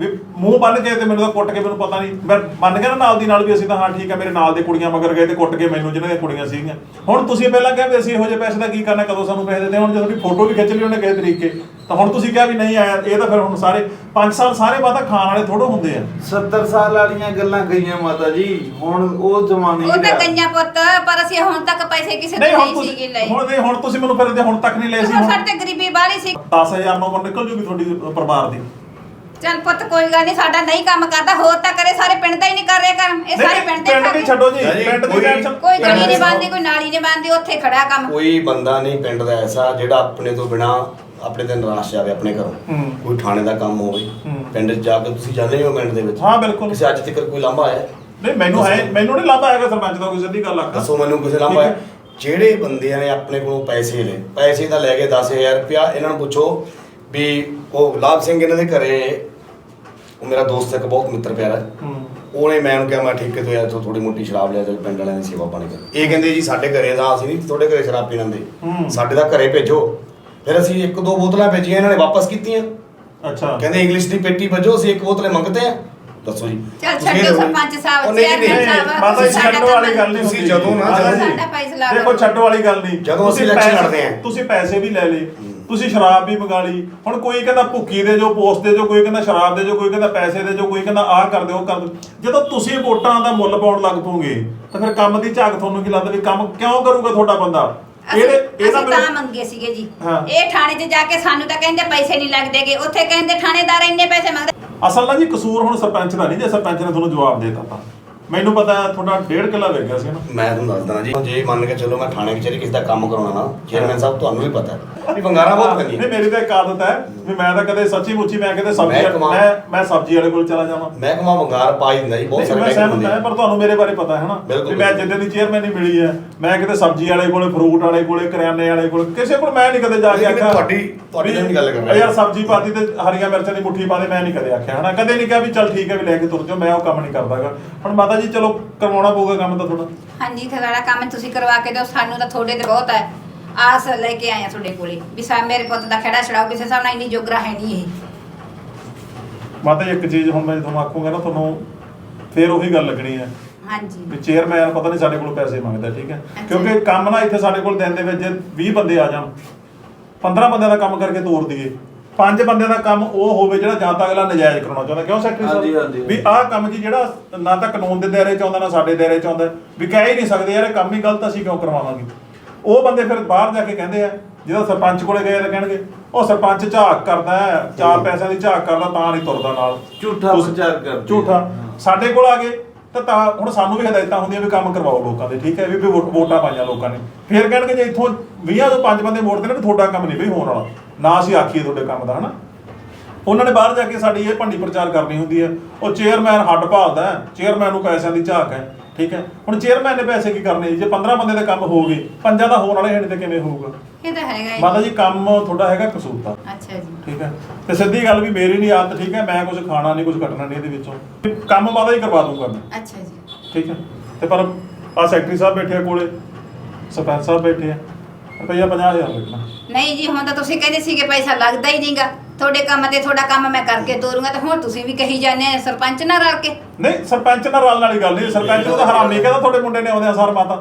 B: ਵੀ ਮੂੰਹ ਬੰਨ ਕੇ ਤੇ ਮੈਨੂੰ ਤਾਂ ਕੁੱਟ ਕੇ ਮੈਨੂੰ ਪਤਾ ਨਹੀਂ। ਮੈਂ ਮੰਨ ਗਿਆ ਨਾ ਨਾਲ ਦੀ ਨਾਲ ਵੀ ਅਸੀਂ ਤਾਂ ਹਾਂ ਠੀਕ ਹੈ ਮੇਰੇ ਨਾਲ ਦੇ ਕੁੜੀਆਂ ਮਗਰ ਗਏ ਤੇ ਕੁੱਟ ਕੇ ਮੈਨੂੰ ਜਿਹਨਾਂ ਦੀਆਂ ਕੁੜੀਆਂ ਸੀਗੀਆਂ। ਹੁਣ ਤੁਸੀਂ ਪਹਿਲਾਂ ਕਿਹਾ ਵੀ ਅਸੀਂ ਇਹੋ ਜਿਹੇ ਪੈਸੇ ਦਾ ਕੀ ਕਰਨਾ ਕਦੋਂ ਸਾਨੂੰ ਪੈਸੇ ਦਿੰਦੇ ਹੁਣ ਜਦੋਂ ਵੀ ਫੋਟੋ ਵੀ ਖਿੱਚ ਲਈ ਉਹਨੇ ਕਿਸੇ ਤਰੀਕੇ ਤਾਂ ਹੁਣ ਤੁਸੀਂ ਕਿਹਾ ਵੀ ਨਹੀਂ ਆਇਆ ਇਹ ਤਾਂ ਫਿਰ ਹੁਣ ਸਾਰੇ 5 ਸਾਲ ਸਾਰੇ ਮਾਤਾ ਖਾਣ ਵਾਲੇ ਥੋੜੋ ਹੁੰਦੇ ਆ।
A: 70 ਸਾਲ ਵਾਲੀਆਂ ਗੱਲਾਂ ਗਈਆਂ ਮਾਤਾ ਜੀ ਹੁਣ ਉਹ ਜ਼ਮਾਨੇ
F: ਉਹ ਤਾਂ। ਗਈਆਂ ਪੁੱਤ ਪਰ ਅਸੀਂ ਹੁਣ ਤੱਕ ਪੈਸੇ ਕਿਸੇ ਤੋਂ ਨਹੀਂ ਸੀਗੇ
B: ਤੁਸੀਂ
F: ਲਏ।
B: ਹੁਣ ਨਹੀਂ ਹੁਣ ਤੁਸੀਂ ਮੈਨੂੰ ਫਿਰ ਹੁਣ ਤੱਕ ਨਹੀਂ ਲਏ ਸੀ
F: ਹੁਣ ਸਾਡੇ ਤੇ ਗਰੀਬੀ ਬਾਹਲੀ ਸੀ।
B: 10000 ਨੰਬਰ ਨਿਕਲ ਜੂਗੀ ਤੁਹਾਡੀ ਪਰਿਵਾਰ ਦੀ।
F: ਚੱਲ ਪੁੱਤ ਕੋਈ ਗੱਲ ਨਹੀਂ ਸਾਡਾ ਨਹੀਂ ਕੰਮ ਕਰਦਾ ਹੋਰ ਤਾਂ ਕਰੇ ਸਾਰੇ ਪਿੰਡ ਦਾ ਹੀ ਨਹੀਂ ਕਰ ਰਿਹਾ ਕੰਮ ਇਹ ਸਾਰੇ ਪਿੰਡ ਦੇ
B: ਪਿੰਡ
F: ਕੇ-
B: ਛੱਡੋ ਜੀ ਪਿੰਡ ਦੀ
H: ਕੋਈ-
B: ਟੈਨਸ਼ਨ
F: ਕੋਈ ਗਲੀ ਨਹੀਂ ਬੰਦੀ ਕੋਈ ਨਾਲੀ ਨਹੀਂ ਬੰਦੀ ਉੱਥੇ ਖੜਾ ਕੰਮ।
H: ਕੋਈ ਬੰਦਾ ਨਹੀਂ ਪਿੰਡ ਦਾ ਐਸਾ ਜਿਹੜਾ ਆਪਣੇ ਤੋਂ ਬਿਨਾ ਆਪਣੇ ਤੇ ਨਿਰਾਸ਼ ਜਾਵੇ ਆਪਣੇ ਘਰੋਂ।
B: ਹੂੰ।
H: ਕੋਈ ਥਾਣੇ ਦਾ ਕੰਮ ਹੋਵੇ
B: ਹੂੰ।
H: ਪਿੰਡ 'ਚ ਜਾ ਕੇ ਤੁਸੀਂ ਜਾਂਦੇ ਹੋ ਪਿੰਡ ਦੇ ਵਿੱਚ?
B: ਹਾਂ ਬਿਲਕੁਲ।
H: ਕਿਸੇ ਅੱਜ ਤੱਕ ਕੋਈ ਲਾਂਭਾ ਆਇਆ
B: ਨਹੀਂ ਮੈਨੂੰ ਹੈ ਮੈਨੂੰ ਨਹੀਂ ਲੱਭਾ ਹੈਗਾ ਸਰਪੰਚ ਦਾ ਕੋਈ ਸਿੱਧੀ ਗੱਲ ਆਖਾਂ
H: ਦੱਸੋ ਮੈਨੂੰ ਕਿਸੇ ਲਾਂਭਾ ਆਇਆ ਜਿਹੜੇ ਬੰਦਿਆਂ ਨੇ ਆਪਣੇ ਕੋਲੋਂ ਪੈਸੇ ਲਏ ਪੈਸੇ ਤਾਂ ਲੈ ਕੇ 10000 ਰੁਪਇਆ ਇਹਨਾਂ ਨੂੰ ਪੁੱਛੋ ਵੀ ਉਹ ਗੁਲਾਬ ਸਿੰਘ ਇਹਨਾਂ ਦੇ ਘਰੇ ਉਹ ਮੇਰਾ ਦੋਸਤ ਇੱਕ ਬਹੁਤ ਮਿੱਤਰ ਪਿਆਰਾ ਹੈ ਉਹਨੇ ਮੈਂ ਉਹਨੂੰ ਕਿਹਾ ਮੈਂ ਠੇਕੇ ਤੋਂ ਯਾਰ ਤੋਂ ਥੋੜੀ ਮੋਟੀ ਸ਼ਰਾਬ ਲਿਆ ਤੇ ਪਿੰਡ ਵਾਲਿਆਂ ਦੀ ਸੇਵਾ ਪਾਣੀ ਕਰ ਇਹ ਕਹਿੰਦੇ ਜੀ ਸਾਡੇ ਘਰੇ ਦਾ ਅਸੀਂ ਨਹੀਂ ਤੁਹਾਡੇ ਘਰੇ ਸ਼ਰਾਬ ਪੀਣ
B: ਹੂੰ।
H: ਸਾਡੇ ਦਾ ਘਰੇ ਭੇਜੋ ਫਿਰ ਅਸੀਂ ਇੱਕ ਦੋ ਬੋਤਲਾਂ ਭੇਜੀਆਂ ਇਹਨਾਂ ਨੇ ਵਾਪਸ ਕੀਤੀਆਂ
B: ਅੱਛਾ
H: ਕਹਿੰਦੇ ਇੰਗਲਿਸ਼ ਦੀ ਪੇਟੀ ਭੇਜੋ ਅਸੀਂ ਇੱਕ ਬੋਤਲੇ ਮੰਗਦੇ ਆ ਦੱਸੋ ਜੀ
F: ਚੱਲ ਛੱਡੋ। ਸਰਪੰਚ ਸਾਹਿਬ,
H: ਜੀ,
F: ਚੇਅਰਮੈਨ। ਸਾਹਿਬ।
B: ਮਾਤਾ ਜੀ ਛੱਡੋ ਵਾਲੀ ਗੱਲ ਨਹੀਂ
H: ਤੁਸੀਂ। ਜਦੋਂ ਨਾ
B: ਜੀ,
F: ਸਾਡਾ ਫੈਸਲਾ
B: ਦੇਖੋ ਛੱਡੋ ਵਾਲੀ ਗੱਲ ਨਹੀਂ
H: ਜਦੋਂ ਅਸੀਂ
B: ਪੈਸੇ-
H: ਲੜਦੇ ਹਾਂ।
B: ਤੁਸੀਂ ਪੈਸੇ ਵੀ ਲੈ ਲਏ ਤੁਸੀਂ ਸ਼ਰਾਬ ਵੀ ਮੰਗਾ ਲਈ। ਹੁਣ ਕੋਈ ਕਹਿੰਦਾ ਭੁੱਕੀ ਦੇ ਜੋ ਪੋਸਟ ਦੇ ਜੋ ਕੋਈ ਕਹਿੰਦਾ ਸ਼ਰਾਬ ਦੇ ਜੋ ਕੋਈ ਕਹਿੰਦਾ ਪੈਸੇ ਦੇ ਜੋ ਕੋਈ ਕਹਿੰਦਾ ਆਹ ਕਰ ਦਿਓ ਉਹ ਕਰ ਦਿਓ। ਜਦੋਂ ਤੁਸੀਂ ਵੋਟਾਂ ਦਾ ਮੁੱਲ ਪਾਉਣ ਲੱਗ ਪੋਗੇ ਤਾਂ ਫਿਰ ਕੰਮ ਦੀ ਝਾਕ ਤੁਹਾਨੂੰ ਕੀ ਲੱਗਦਾ ਵੀ ਕੰਮ ਕਿਉਂ ਕਰੂਗਾ ਤੁਹਾਡਾ ਬੰਦਾ? ਇਹਦੇ ਇਹਦਾ
F: ਅਸੀਂ ਤਾਂ ਮੰਗੇ ਸੀਗੇ ਜੀ।
B: ਹਾਂ।
F: ਇਹ ਥਾਣੇ 'ਚ ਜਾ ਕੇ ਸਾਨੂੰ ਤਾਂ ਕਹਿੰਦੇ ਪੈਸੇ ਨਹੀਂ ਲੱਗਦੇਗੇ। ਉੱਥੇ ਕਹਿੰਦੇ ਥਾਣੇਦਾਰ ਇੰਨੇ ਪੈਸੇ ਮੰਗਦੇ
B: ਅਸਲ ਨਾ ਜੀ ਕਸੂਰ ਹੁਣ ਸਰਪੰਚ ਦਾ ਨਹੀਂ ਜੇ ਸਰਪੰਚ ਨੇ ਤੁਹਾਨੂੰ ਜਵਾਬ ਦੇ ਦਿੱਤਾ ਤਾਂ। ਮੈਨੂੰ ਪਤਾ ਹੈ ਤੁਹਾਡਾ ਡੇਢ ਕਿੱਲਾ ਵੇਚ ਗਿਆ ਸੀ ਨਾ।
H: ਮੈਂ ਤੁਹਾਨੂੰ ਦੱਸਦਾ ਜੀ ਜੇ ਮੰਨ ਕੇ ਚੱਲੋ ਮੈਂ ਥਾਣੇ ਕਚਹਿਰੀ ਕਿਸੇ ਦਾ ਕੰਮ ਕਰਾਉਣਾ ਨਾ ਚੇਅਰਮੈਨ ਸਾਹਿਬ ਤੁਹਾਨੂੰ ਵੀ ਪਤਾ ਹੈ। ਵੀ ਬੰਗਾਰਾ ਬਹੁਤ
B: ਨਹੀਂ
H: ਪੈਂਦੀ
B: ਮੇਰੀ ਤਾਂ ਇੱਕ ਆਦਤ ਹੈ ਵੀ ਮੈਂ ਤਾਂ ਕਦੇ ਸੱਚੀ ਮੁੱਚੀ ਮੈਂ ਕਿਤੇ ਸਬਜ਼ੀ
H: ਮੈਂ ਕਮਾਂ-
B: ਮੈਂ ਮੈਂ ਸਬਜ਼ੀ ਵਾਲੇ ਕੋਲ ਚਲਾ ਜਾਵਾਂ
H: ਮਹਿਕਮਾ ਬੰਗਾਰ ਪਾ ਹੀ ਦਿੰਦਾ ਜੀ ਬਹੁਤ
B: ਨਹੀਂ,
H: ਸਾਰੇ
B: ਮੈਂ
H: ਮਹਿਕਮੇ
B: ਸਹਿਮਤ
H: ਹੁੰਦੇ
B: ਹਾਂ। ਪਰ ਤੁਹਾਨੂੰ ਮੇਰੇ ਬਾਰੇ ਪਤਾ ਹੈ ਨਾ
H: ਬਿਲਕੁਲ,
B: ਵੀ ਮੈਂ
H: ਬਿਲਕੁਲ।
B: ਜਿੱਦਾਂ ਦੀ ਚੇਅਰਮੈਨ ਹੀ ਮਿਲੀ ਹੈ ਮੈਂ ਕਿਤੇ ਸਬਜ਼ੀ ਵਾਲੇ ਕੋਲੇ ਫਰੂਟ ਵਾਲੇ ਕੋਲੇ ਕਰਿਆਨੇ ਵਾਲੇ ਕੋਲੇ ਕਿਸੇ ਕੋਲ ਮੈਂ ਨਹੀਂ ਕਦੇ ਜਾ ਕੇ
H: ਨਹੀਂ, ਮੈਂ
B: ਆਖਿਆ
H: ਤੁਹਾਡੀ- ਤੁਹਾਡੀ ਨਹੀਂ ਗੱਲ ਕਰ ਰਿਹਾ।
B: ਯਾਰ ਸਬਜ਼ੀ ਪਾਤੀ ਤੇ ਹਰੀਆਂ ਮਿਰਚਾਂ ਦੀ ਮੁੱਠੀ ਪਾ ਦੇ ਮੈਂ ਨਹੀਂ ਕਦੇ ਆਖਿਆ ਹਨਾ ਕਦੇ ਨਹੀਂ ਕਿਹਾ ਵੀ ਚੱਲ ਠੀਕ ਹੈ ਵੀ ਲੈ ਕੇ ਤੁਰ ਜਾਓ ਮੈਂ ਉਹ ਕੰਮ ਨਹੀਂ ਕਰਦਾਗਾ ਹੁਣ ਮਾਤਾ ਜੀ ਚਲੋ ਕਰਵਾਉਣਾ ਪਊਗਾ ਕੰਮ ਤਾਂ ਤੁਹਾਡਾ
F: ਹਾਂਜੀ ਤੁਹਾਡਾ ਕੰਮ ਤੁਸੀਂ ਕਰਵਾ ਕੇ ਦਿਓ ਸਾਨੂੰ ਤਾਂ ਤੁਹਾਡੇ ਤੇ ਬਹੁਤ ਹੈ ਆਸ ਲੈ ਕੇ ਆਏ ਆ ਤੁਹਾਡੇ ਕੋਲੇ ਵੀ ਸਾ ਮੇਰੇ ਪੁੱਤ ਦਾ ਖੜਾ ਛੜਾਓ ਕਿਸੇ ਹਿਸਾਬ ਨਾਲ ਇੰਨੀ ਜੋਗਰਾ ਹੈ ਨਹੀਂ ਇਹ।
B: ਮਾਤਾ ਜੀ ਇੱਕ ਚੀਜ਼ ਹੁਣ ਮੈਂ ਤੁਹਾਨੂੰ ਆਖੂੰਗਾ ਨਾ ਤੁਹਾਨੂੰ ਫੇਰ ਉਹੀ ਗੱਲ ਲੱਗਣੀ ਹੈ।
F: ਹਾਂਜੀ।
B: ਵੀ ਚੇਅਰਮੈਨ ਪਤਾ ਨਹੀਂ ਸਾਡੇ ਕੋਲ ਪੈਸੇ ਮੰਗਦਾ ਠੀਕ ਹੈ। ਕਿਉਂਕਿ ਕੰਮ ਨਾ ਇੱਥੇ ਸਾਡੇ ਕੋਲ ਦਿਨ ਦੇ ਵਿੱਚ ਜੇ 20 ਬੰਦੇ ਆ ਜਾਣ। 15 ਬੰਦਿਆਂ ਦਾ ਕੰਮ ਕਰਕੇ ਤੋਰ ਦਈਏ। ਪੰਜ ਬੰਦਿਆਂ ਦਾ ਕੰਮ ਉਹ ਹੋਵੇ ਜਿਹੜਾ ਜਾਂ ਤਾਂ ਅਗਲਾ ਨਜਾਇਜ਼ ਕਰਾਉਣਾ ਚਾਹੁੰਦਾ। ਕਿਉਂ ਸੈਕਟਰੀ
A: ਹਾਂਜੀ, ਹਾਂਜੀ।
B: ਸਾਹਿਬ ਵੀ ਆਹ ਕੰਮ ਜੀ ਜਿਹੜਾ ਨਾ ਤਾਂ ਕਾਨੂੰਨ ਦੇ ਦਾਇਰੇ ਚ ਆਉਂਦਾ ਨਾ ਸਾਡੇ ਦਾਇਰੇ ਚ ਆਉਂਦਾ ਵੀ ਕਹਿ ਹੀ ਨਹੀਂ ਸਕਦੇ ਯਾਰ ਇਹ ਕੰਮ ਹੀ ਗਲਤ ਅਸੀਂ ਕਿਉਂ ਕਰਵਾਵਾਂਗੇ? ਉਹ ਬੰਦੇ ਫਿਰ ਬਾਹਰ ਜਾ ਕੇ ਕਹਿੰਦੇ ਆ ਜਦੋਂ ਸਰਪੰਚ ਕੋਲੇ ਗਏ ਤਾਂ ਕਹਿਣਗੇ ਉਹ ਸਰਪੰਚ ਝਾਕ ਕਰਦਾ ਹੈ ਚਾਰ ਪੈਸਿਆਂ ਦੀ ਝਾਕ ਕਰਦਾ ਤਾਂ ਨਹੀਂ ਤੁਰਦਾ ਨਾਲ।
A: ਝੂਠਾ
B: ਤੁਸੀਂ-
A: ਪ੍ਰਚਾਰ ਕਰਦੇ
B: ਝੂਠਾ। ਸਾਡੇ ਕੋਲ ਆ ਗਏ ਤਾਂ ਤਾਂ ਹੁਣ ਸਾਨੂੰ ਵੀ ਹਦਾਇਤਾਂ ਹੁੰਦੀਆਂ ਵੀ ਕੰਮ ਕਰਵਾਓ ਲੋਕਾਂ ਦੇ ਠੀਕ ਹੈ ਵੀ ਵੀ ਵੋ- ਵੋਟਾਂ ਪਾਈਆਂ ਲੋਕਾਂ ਨੇ। ਫਿਰ ਕਹਿਣਗੇ ਜੇ ਇੱਥੋਂ 20 ਤੋਂ 5 ਬੰਦੇ ਵੋਟ ਦੇਣ ਵੀ ਤੁਹਾਡਾ ਕੰਮ ਨਹੀਂ ਬਈ ਹੋਣ ਵਾਲਾ। ਨਾ ਅਸੀਂ ਆਖੀਏ ਤੁਹਾਡੇ ਕੰਮ ਦਾ ਹਨਾ? ਉਹਨਾਂ ਨੇ ਬਾਹਰ ਜਾ ਕੇ ਸਾਡੀ ਇਹ ਭੰਡੀ ਪ੍ਰਚਾਰ ਕਰਨੀ ਹੁੰਦੀ ਹੈ। ਉਹ ਚੇਅਰਮੈਨ ਹੱਡ ਭਾਲਦਾ ਹੈ ਚੇਅਰਮੈਨ ਨੂੰ ਪੈਸਿਆਂ ਦੀ ਝਾਕ ਹੈ। ਠੀਕ ਹੈ? ਹੁਣ ਚੇਅਰਮੈਨ ਨੇ ਪੈਸੇ ਕੀ ਕਰਨੇ ਜੇ? 15 ਬੰਦੇ ਦੇ ਕੰਮ ਹੋ ਗਏ ਪੰਜਾਂ ਦਾ ਹੋਣ ਵਾਲੇ ਹੈ ਨਹੀਂ ਤੇ ਕਿਵੇਂ ਹੋਊਗਾ?
F: ਇਹ ਤਾਂ ਹੈਗਾ ਹੀ।
B: ਮਾਤਾ ਜੀ ਕੰਮ ਤੁਹਾਡਾ ਹੈਗਾ ਕਸੂਤਾ
F: ਅੱਛਾ ਜੀ।
B: ਠੀਕ ਹੈ? ਤੇ ਸਿੱਧੀ ਗੱਲ ਵੀ ਮੇਰੀ ਨਹੀਂ ਆਦਤ ਠੀਕ ਹੈ? ਮੈਂ ਕੁਝ ਖਾਣਾ ਨਹੀਂ ਕੁਝ ਕੱਟਣਾ ਨਹੀਂ ਇਹਦੇ ਵਿੱਚੋਂ। ਕੰਮ ਮਾਤਾ ਹੀ ਕਰਵਾ ਦੂੰਗਾ ਮੈਂ।
F: ਅੱਛਾ ਜੀ।
B: ਠੀਕ ਹੈ? ਤੇ ਪਰ ਆ ਸੈਕਟਰੀ ਸਾਹਿਬ ਬੈਠੇ ਆ ਕੋਲੇ ਸਰਪੰਚ ਸਾਹਿਬ ਬੈਠੇ ਆ। ਰੁਪਈਆ 50000 ਲੱਗਣਾ
F: ਨਹੀਂ ਜੀ ਹੁਣ ਤਾਂ ਤੁਸੀਂ ਕਹਿੰਦੇ ਸੀਗੇ ਪੈਸਾ ਲੱਗਦਾ ਹੀ ਨਹੀਂਗਾ ਤੁਹਾਡੇ ਕੰਮ ਤੇ ਤੁਹਾਡਾ ਕੰਮ ਮੈਂ ਕਰਕੇ ਤੋਰੂੰਗਾ ਤੇ ਹੁਣ ਤੁਸੀਂ ਵੀ ਕਹੀ ਜਾਂਦੇ ਆ, ਸਰਪੰਚ ਨਾਲ ਰਲ ਕੇ।
B: ਨਹੀਂ, ਸਰਪੰਚ ਨਾਲ ਰਲਣ ਵਾਲੀ ਗੱਲ ਨਹੀਂ, ਸਰਪੰਚ ਨੂੰ ਤਾਂ ਹਰਾਮੀ ਕਹਿੰਦਾ ਤੁਹਾਡੇ ਮੁੰਡੇ ਨੇ ਆਉਂਦੇ ਆ ਸਰ ਮਾਤਾ।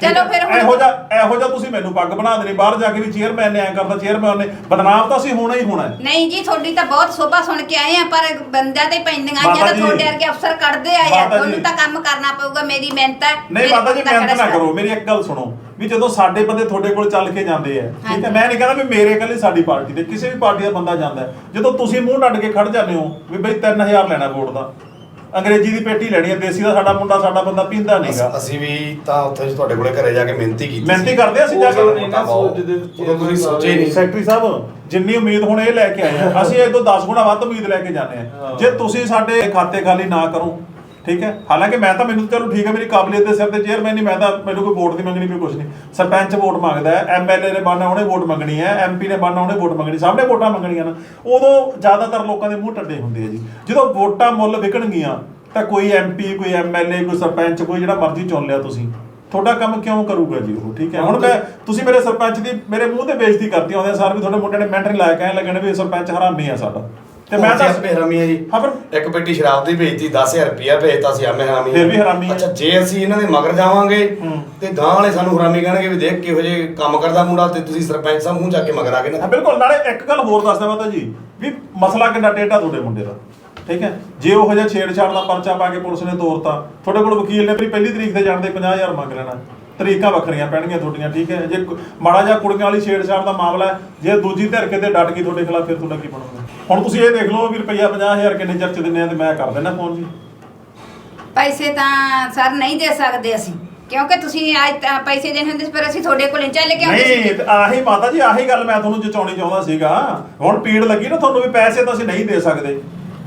F: ਚਲੋ? ਫਿਰ ਹੁਣ-
B: ਇਹੋ ਜਿਹਾ ਇਹੋ ਜਿਹਾ ਤੁਸੀਂ ਮੈਨੂੰ ਪੱਗ ਬਣਾ ਦੇਣੀ ਬਾਹਰ ਜਾ ਕੇ ਵੀ ਚੇਅਰਮੈਨ ਨੇ ਐ ਕਰਦਾ ਚੇਅਰਮੈਨ ਨੇ ਬਦਨਾਮ ਤਾਂ ਅਸੀਂ ਹੋਣਾ ਹੀ ਹੋਣਾ ਹੈ
F: ਨਹੀਂ ਜੀ ਤੁਹਾਡੀ ਤਾਂ ਬਹੁਤ ਸੋਭਾ ਸੁਣ ਕੇ ਆਏ ਆ ਪਰ ਬੰਦਿਆਂ ਤੇ ਪੈਂਦੀਆਂ
B: ਮਾਤਾ
F: ਆਈਆਂ ਤਾਂ
B: ਜੀ,
F: ਤੁਹਾਡੇ ਵਰਗੇ ਅਫਸਰ ਕੱਢਦੇ ਆਏ ਆ
B: ਮਾਤਾ ਜੀ।
F: ਤੁਹਾਨੂੰ ਤਾਂ ਕੰਮ ਕਰਨਾ ਪਊਗਾ ਮੇਰੀ ਮਿਹਨਤ ਹੈ
B: ਨਹੀਂ
F: ਮੇਰੇ
B: ਮਾਤਾ ਜੀ ਮਿਹਨਤ ਨਾ
F: ਖੜਾ
B: ਕਰੋ ਮੇਰੀ ਇੱਕ ਗੱਲ ਸੁਣੋ ਵੀ ਜਦੋਂ ਸਾਡੇ ਬੰਦੇ ਤੁਹਾਡੇ ਕੋਲ ਚੱਲ ਕੇ ਜਾਂਦੇ ਆ ਠੀਕ ਹੈ
F: ਹਾਂਜੀ।
B: ਮੈਂ ਨਹੀਂ ਕਹਿੰਦਾ ਵੀ ਮੇਰੇ ਇਕੱਲੇ ਸਾਡੀ ਪਾਰਟੀ ਦੇ ਕਿਸੇ ਵੀ ਪਾਰਟੀ ਦਾ ਬੰਦਾ ਜਾਂਦਾ ਹੈ। ਜਦੋਂ ਤੁਸੀਂ ਮੂੰਹ ਡੱਡ ਕੇ ਖੜ ਜਾਂਦੇ ਹੋ ਵੀ ਬਈ 3000 ਲੈਣਾ ਵੋਟ ਦਾ ਅੰਗਰੇਜ਼ੀ ਦੀ ਪੇਟੀ ਲੈਣੀ ਹੈ ਦੇਸੀ ਦਾ ਸਾਡਾ ਮੁੰਡਾ ਸਾਡਾ ਬੰਦਾ ਪੀਂਦਾ ਨਹੀਂਗਾ।
H: ਅਸ- ਵੀ ਤਾਂ ਉੱਥੇ ਤੁਹਾਡੇ ਕੋਲੇ ਘਰੇ ਜਾ ਕੇ ਮਿਹਨਤੀ ਕੀਤੀ
B: ਮਿਹਨਤੀ ਕਰਦੇ ਅਸੀਂ ਜਾ ਕੇ?
H: ਤੁਸੀਂ ਸੋਚੇ ਨਹੀਂ।
B: ਸੈਕਟਰੀ ਸਾਹਿਬ ਜਿੰਨੀ ਉਮੀਦ ਹੁਣ ਇਹ ਲੈ ਕੇ ਆਏ ਆ ਅਸੀਂ ਇਹ ਤੋਂ 10 ਗੁਣਾ ਵੱਧ ਉਮੀਦ ਲੈ ਕੇ ਜਾਂਦੇ ਆ। ਜੇ ਤੁਸੀਂ ਸਾਡੇ ਖਾਤੇ ਖਾਲੀ ਨਾ ਕਰੋ ਠੀਕ ਹੈ? ਹਾਲਾਂਕਿ ਮੈਂ ਤਾਂ ਮੈਨੂੰ ਚਲੋ ਠੀਕ ਹੈ, ਮੇਰੀ ਕਾਬਲੀਅਤ ਦੇ ਸਿਰ ਤੇ ਚੇਅਰਮੈਨ ਨਹੀਂ, ਮੈਂ ਤਾਂ ਮੈਨੂੰ ਕੋਈ ਵੋਟ ਦੀ ਮੰਗਣੀ ਵੀ ਕੁਝ ਨਹੀਂ। ਸਰਪੰਚ ਵੋਟ ਮੰਗਦਾ ਹੈ ਐਮਐਲਏ ਨੇ ਬਣਨਾ, ਉਹਨੇ ਵੋਟ ਮੰਗਣੀ ਹੈ ਐਮਪੀ ਨੇ ਬਣਨਾ, ਉਹਨੇ ਵੋਟ ਮੰਗਣੀ ਸਭ ਨੇ ਵੋਟਾਂ ਮੰਗਣੀਆਂ ਨਾ। ਉਦੋਂ ਜ਼ਿਆਦਾਤਰ ਲੋਕਾਂ ਦੇ ਮੂੰਹ ਟੱਡੇ ਹੁੰਦੇ ਆ ਜੀ। ਜਦੋਂ ਵੋਟਾਂ ਮੁੱਲ ਵਿਕਣਗੀਆਂ, ਤਾਂ ਕੋਈ ਐਮਪੀ ਕੋਈ ਐਮਐਲਏ ਕੋਈ ਸਰਪੰਚ, ਕੋਈ ਜਿਹੜਾ ਮਰਜ਼ੀ ਚੁਣ ਲਿਆ ਤੁਸੀਂ। ਤੁਹਾਡਾ ਕੰਮ ਕਿਉਂ ਕਰੂਗਾ ਜੀ ਉਹ, ਠੀਕ ਹੈ? ਹੁਣ ਮੈਂ, ਤੁਸੀਂ ਮੇਰੇ ਸਰਪੰਚ ਦੀ, ਮੇਰੇ ਮੂੰਹ ਤੇ ਬੇਇੱਜ਼ਤੀ ਕਰਤੀ ਆਉਂਦੇ ਸਰ ਵੀ ਤੁਹਾਡੇ ਮੁੰਡੇ ਨੇ ਮਿੰਟ ਨਹੀਂ ਲਾਇਆ, ਕਹਿਣ ਲੱਗਣੇ ਵੀ ਸਰਪੰਚ ਹਰਾਮੀ ਆ ਸਾਡਾ। ਤੇ ਮੈਂ ਤਾਂ
H: ਹਰਾਮੀ ਹੈ ਜੀ।
B: ਹਾਂ ਪਰ
H: ਇੱਕ ਪੇਟੀ ਸ਼ਰਾਬ ਦੀ ਵੇਚਤੀ 10000 ਰੁਪਇਆ ਭੇਜਤਾ ਸੀ ਆਮੇ ਹਰਾਮੀ
B: ਫਿਰ ਵੀ ਹਰਾਮੀ ਹੈ।
H: ਅੱਛਾ ਜੇ ਅਸੀਂ ਇਹਨਾਂ ਦੇ ਮਗਰ ਜਾਵਾਂਗੇ
B: ਹੂੰ।
H: ਤੇ ਗਾਂ ਵਾਲੇ ਸਾਨੂੰ ਹਰਾਮੀ ਕਹਿਣਗੇ ਵੀ ਦੇਖ ਕਿਹੋ ਜਿਹੇ ਕੰਮ ਕਰਦਾ ਮੁੰਡਾ ਤੇ ਤੁਸੀਂ ਸਰਪੰਚ ਸਾਹਿਬ ਮੂੰਹ ਚੱਕ ਕੇ ਮਗਰ ਆ ਗਏ
B: ਹਾਂ
H: ਨਾ
B: ਬਿਲਕੁਲ ਨਾਲੇ ਇੱਕ ਗੱਲ ਹੋਰ ਦੱਸਦਾ ਮਾਤਾ ਜੀ ਵੀ ਮਸਲਾ ਕਿੰਨਾ ਟੇਢਾ ਤੁਹਾਡੇ ਮੁੰਡੇ ਦਾ। ਠੀਕ ਹੈ? ਜੇ ਉਹ ਜਿਹਾ ਛੇੜਛਾੜ ਦਾ ਪਰਚਾ ਪਾ ਕੇ ਪੁਲਿਸ ਨੇ ਤੋਰਤਾ ਤੁਹਾਡੇ ਕੋਲ ਵਕੀਲ ਨੇ ਵੀ ਪਹਿਲੀ ਤਰੀਕ ਤੇ ਜਾਣ ਦੇ 50000 ਮੰਗ ਲੈਣਾ। ਤਰੀਕਾਂ ਵੱਖਰੀਆਂ ਪੈਣਗੀਆਂ ਤੁਹਾਡੀਆਂ ਠੀਕ ਹੈ? ਜੇ ਮਾੜਾ ਜਿਹਾ ਕੁੜੀਆਂ ਵਾਲੀ ਛੇੜਛਾੜ ਦਾ ਮਾਮਲਾ ਹੈ ਜੇ ਦੂਜੀ ਧਿਰ ਕਿਤੇ ਡਟ ਗਈ ਤੁਹਾਡੇ ਖਿਲਾਫ ਫਿਰ ਤੁਹਾਡਾ ਕੀ ਬਣੂਗਾ? ਹੁਣ ਤੁਸੀਂ ਇਹ ਦੇਖ ਲਓ ਵੀ ਰੁਪਈਆ 50000 ਕਿੰਨੇ ਚਰਚ ਦਿੰਨੇ ਆ ਤੇ ਮੈਂ ਕਰ ਦੇਣਾ ਫੋਨ ਜੀ।
F: ਪੈਸੇ ਤਾਂ ਸਰ ਨਹੀਂ ਦੇ ਸਕਦੇ ਅਸੀਂ ਕਿਉਂਕਿ ਤੁਸੀਂ ਅੱਜ ਤਾਂ ਪੈਸੇ ਦੇਣੇ ਹੁੰਦੇ ਸੀ ਪਰ ਅਸੀਂ ਤੁਹਾਡੇ ਕੋਲ ਚੱਲ ਕੇ ਆਉਂਦੇ
B: ਨਹੀਂ
F: ਸੀ
B: ਤੇ ਆਹੀ ਮਾਤਾ ਜੀ ਆਹੀ ਗੱਲ ਮੈਂ ਤੁਹਾਨੂੰ ਜਚਾਉਣੀ ਚਾਹੁੰਦਾ ਸੀਗਾ। ਹੁਣ ਪੀੜ ਲੱਗੀ ਨਾ ਤੁਹਾਨੂੰ ਵੀ ਪੈਸੇ ਤਾਂ ਅਸੀਂ ਨਹੀਂ ਦੇ ਸਕਦੇ।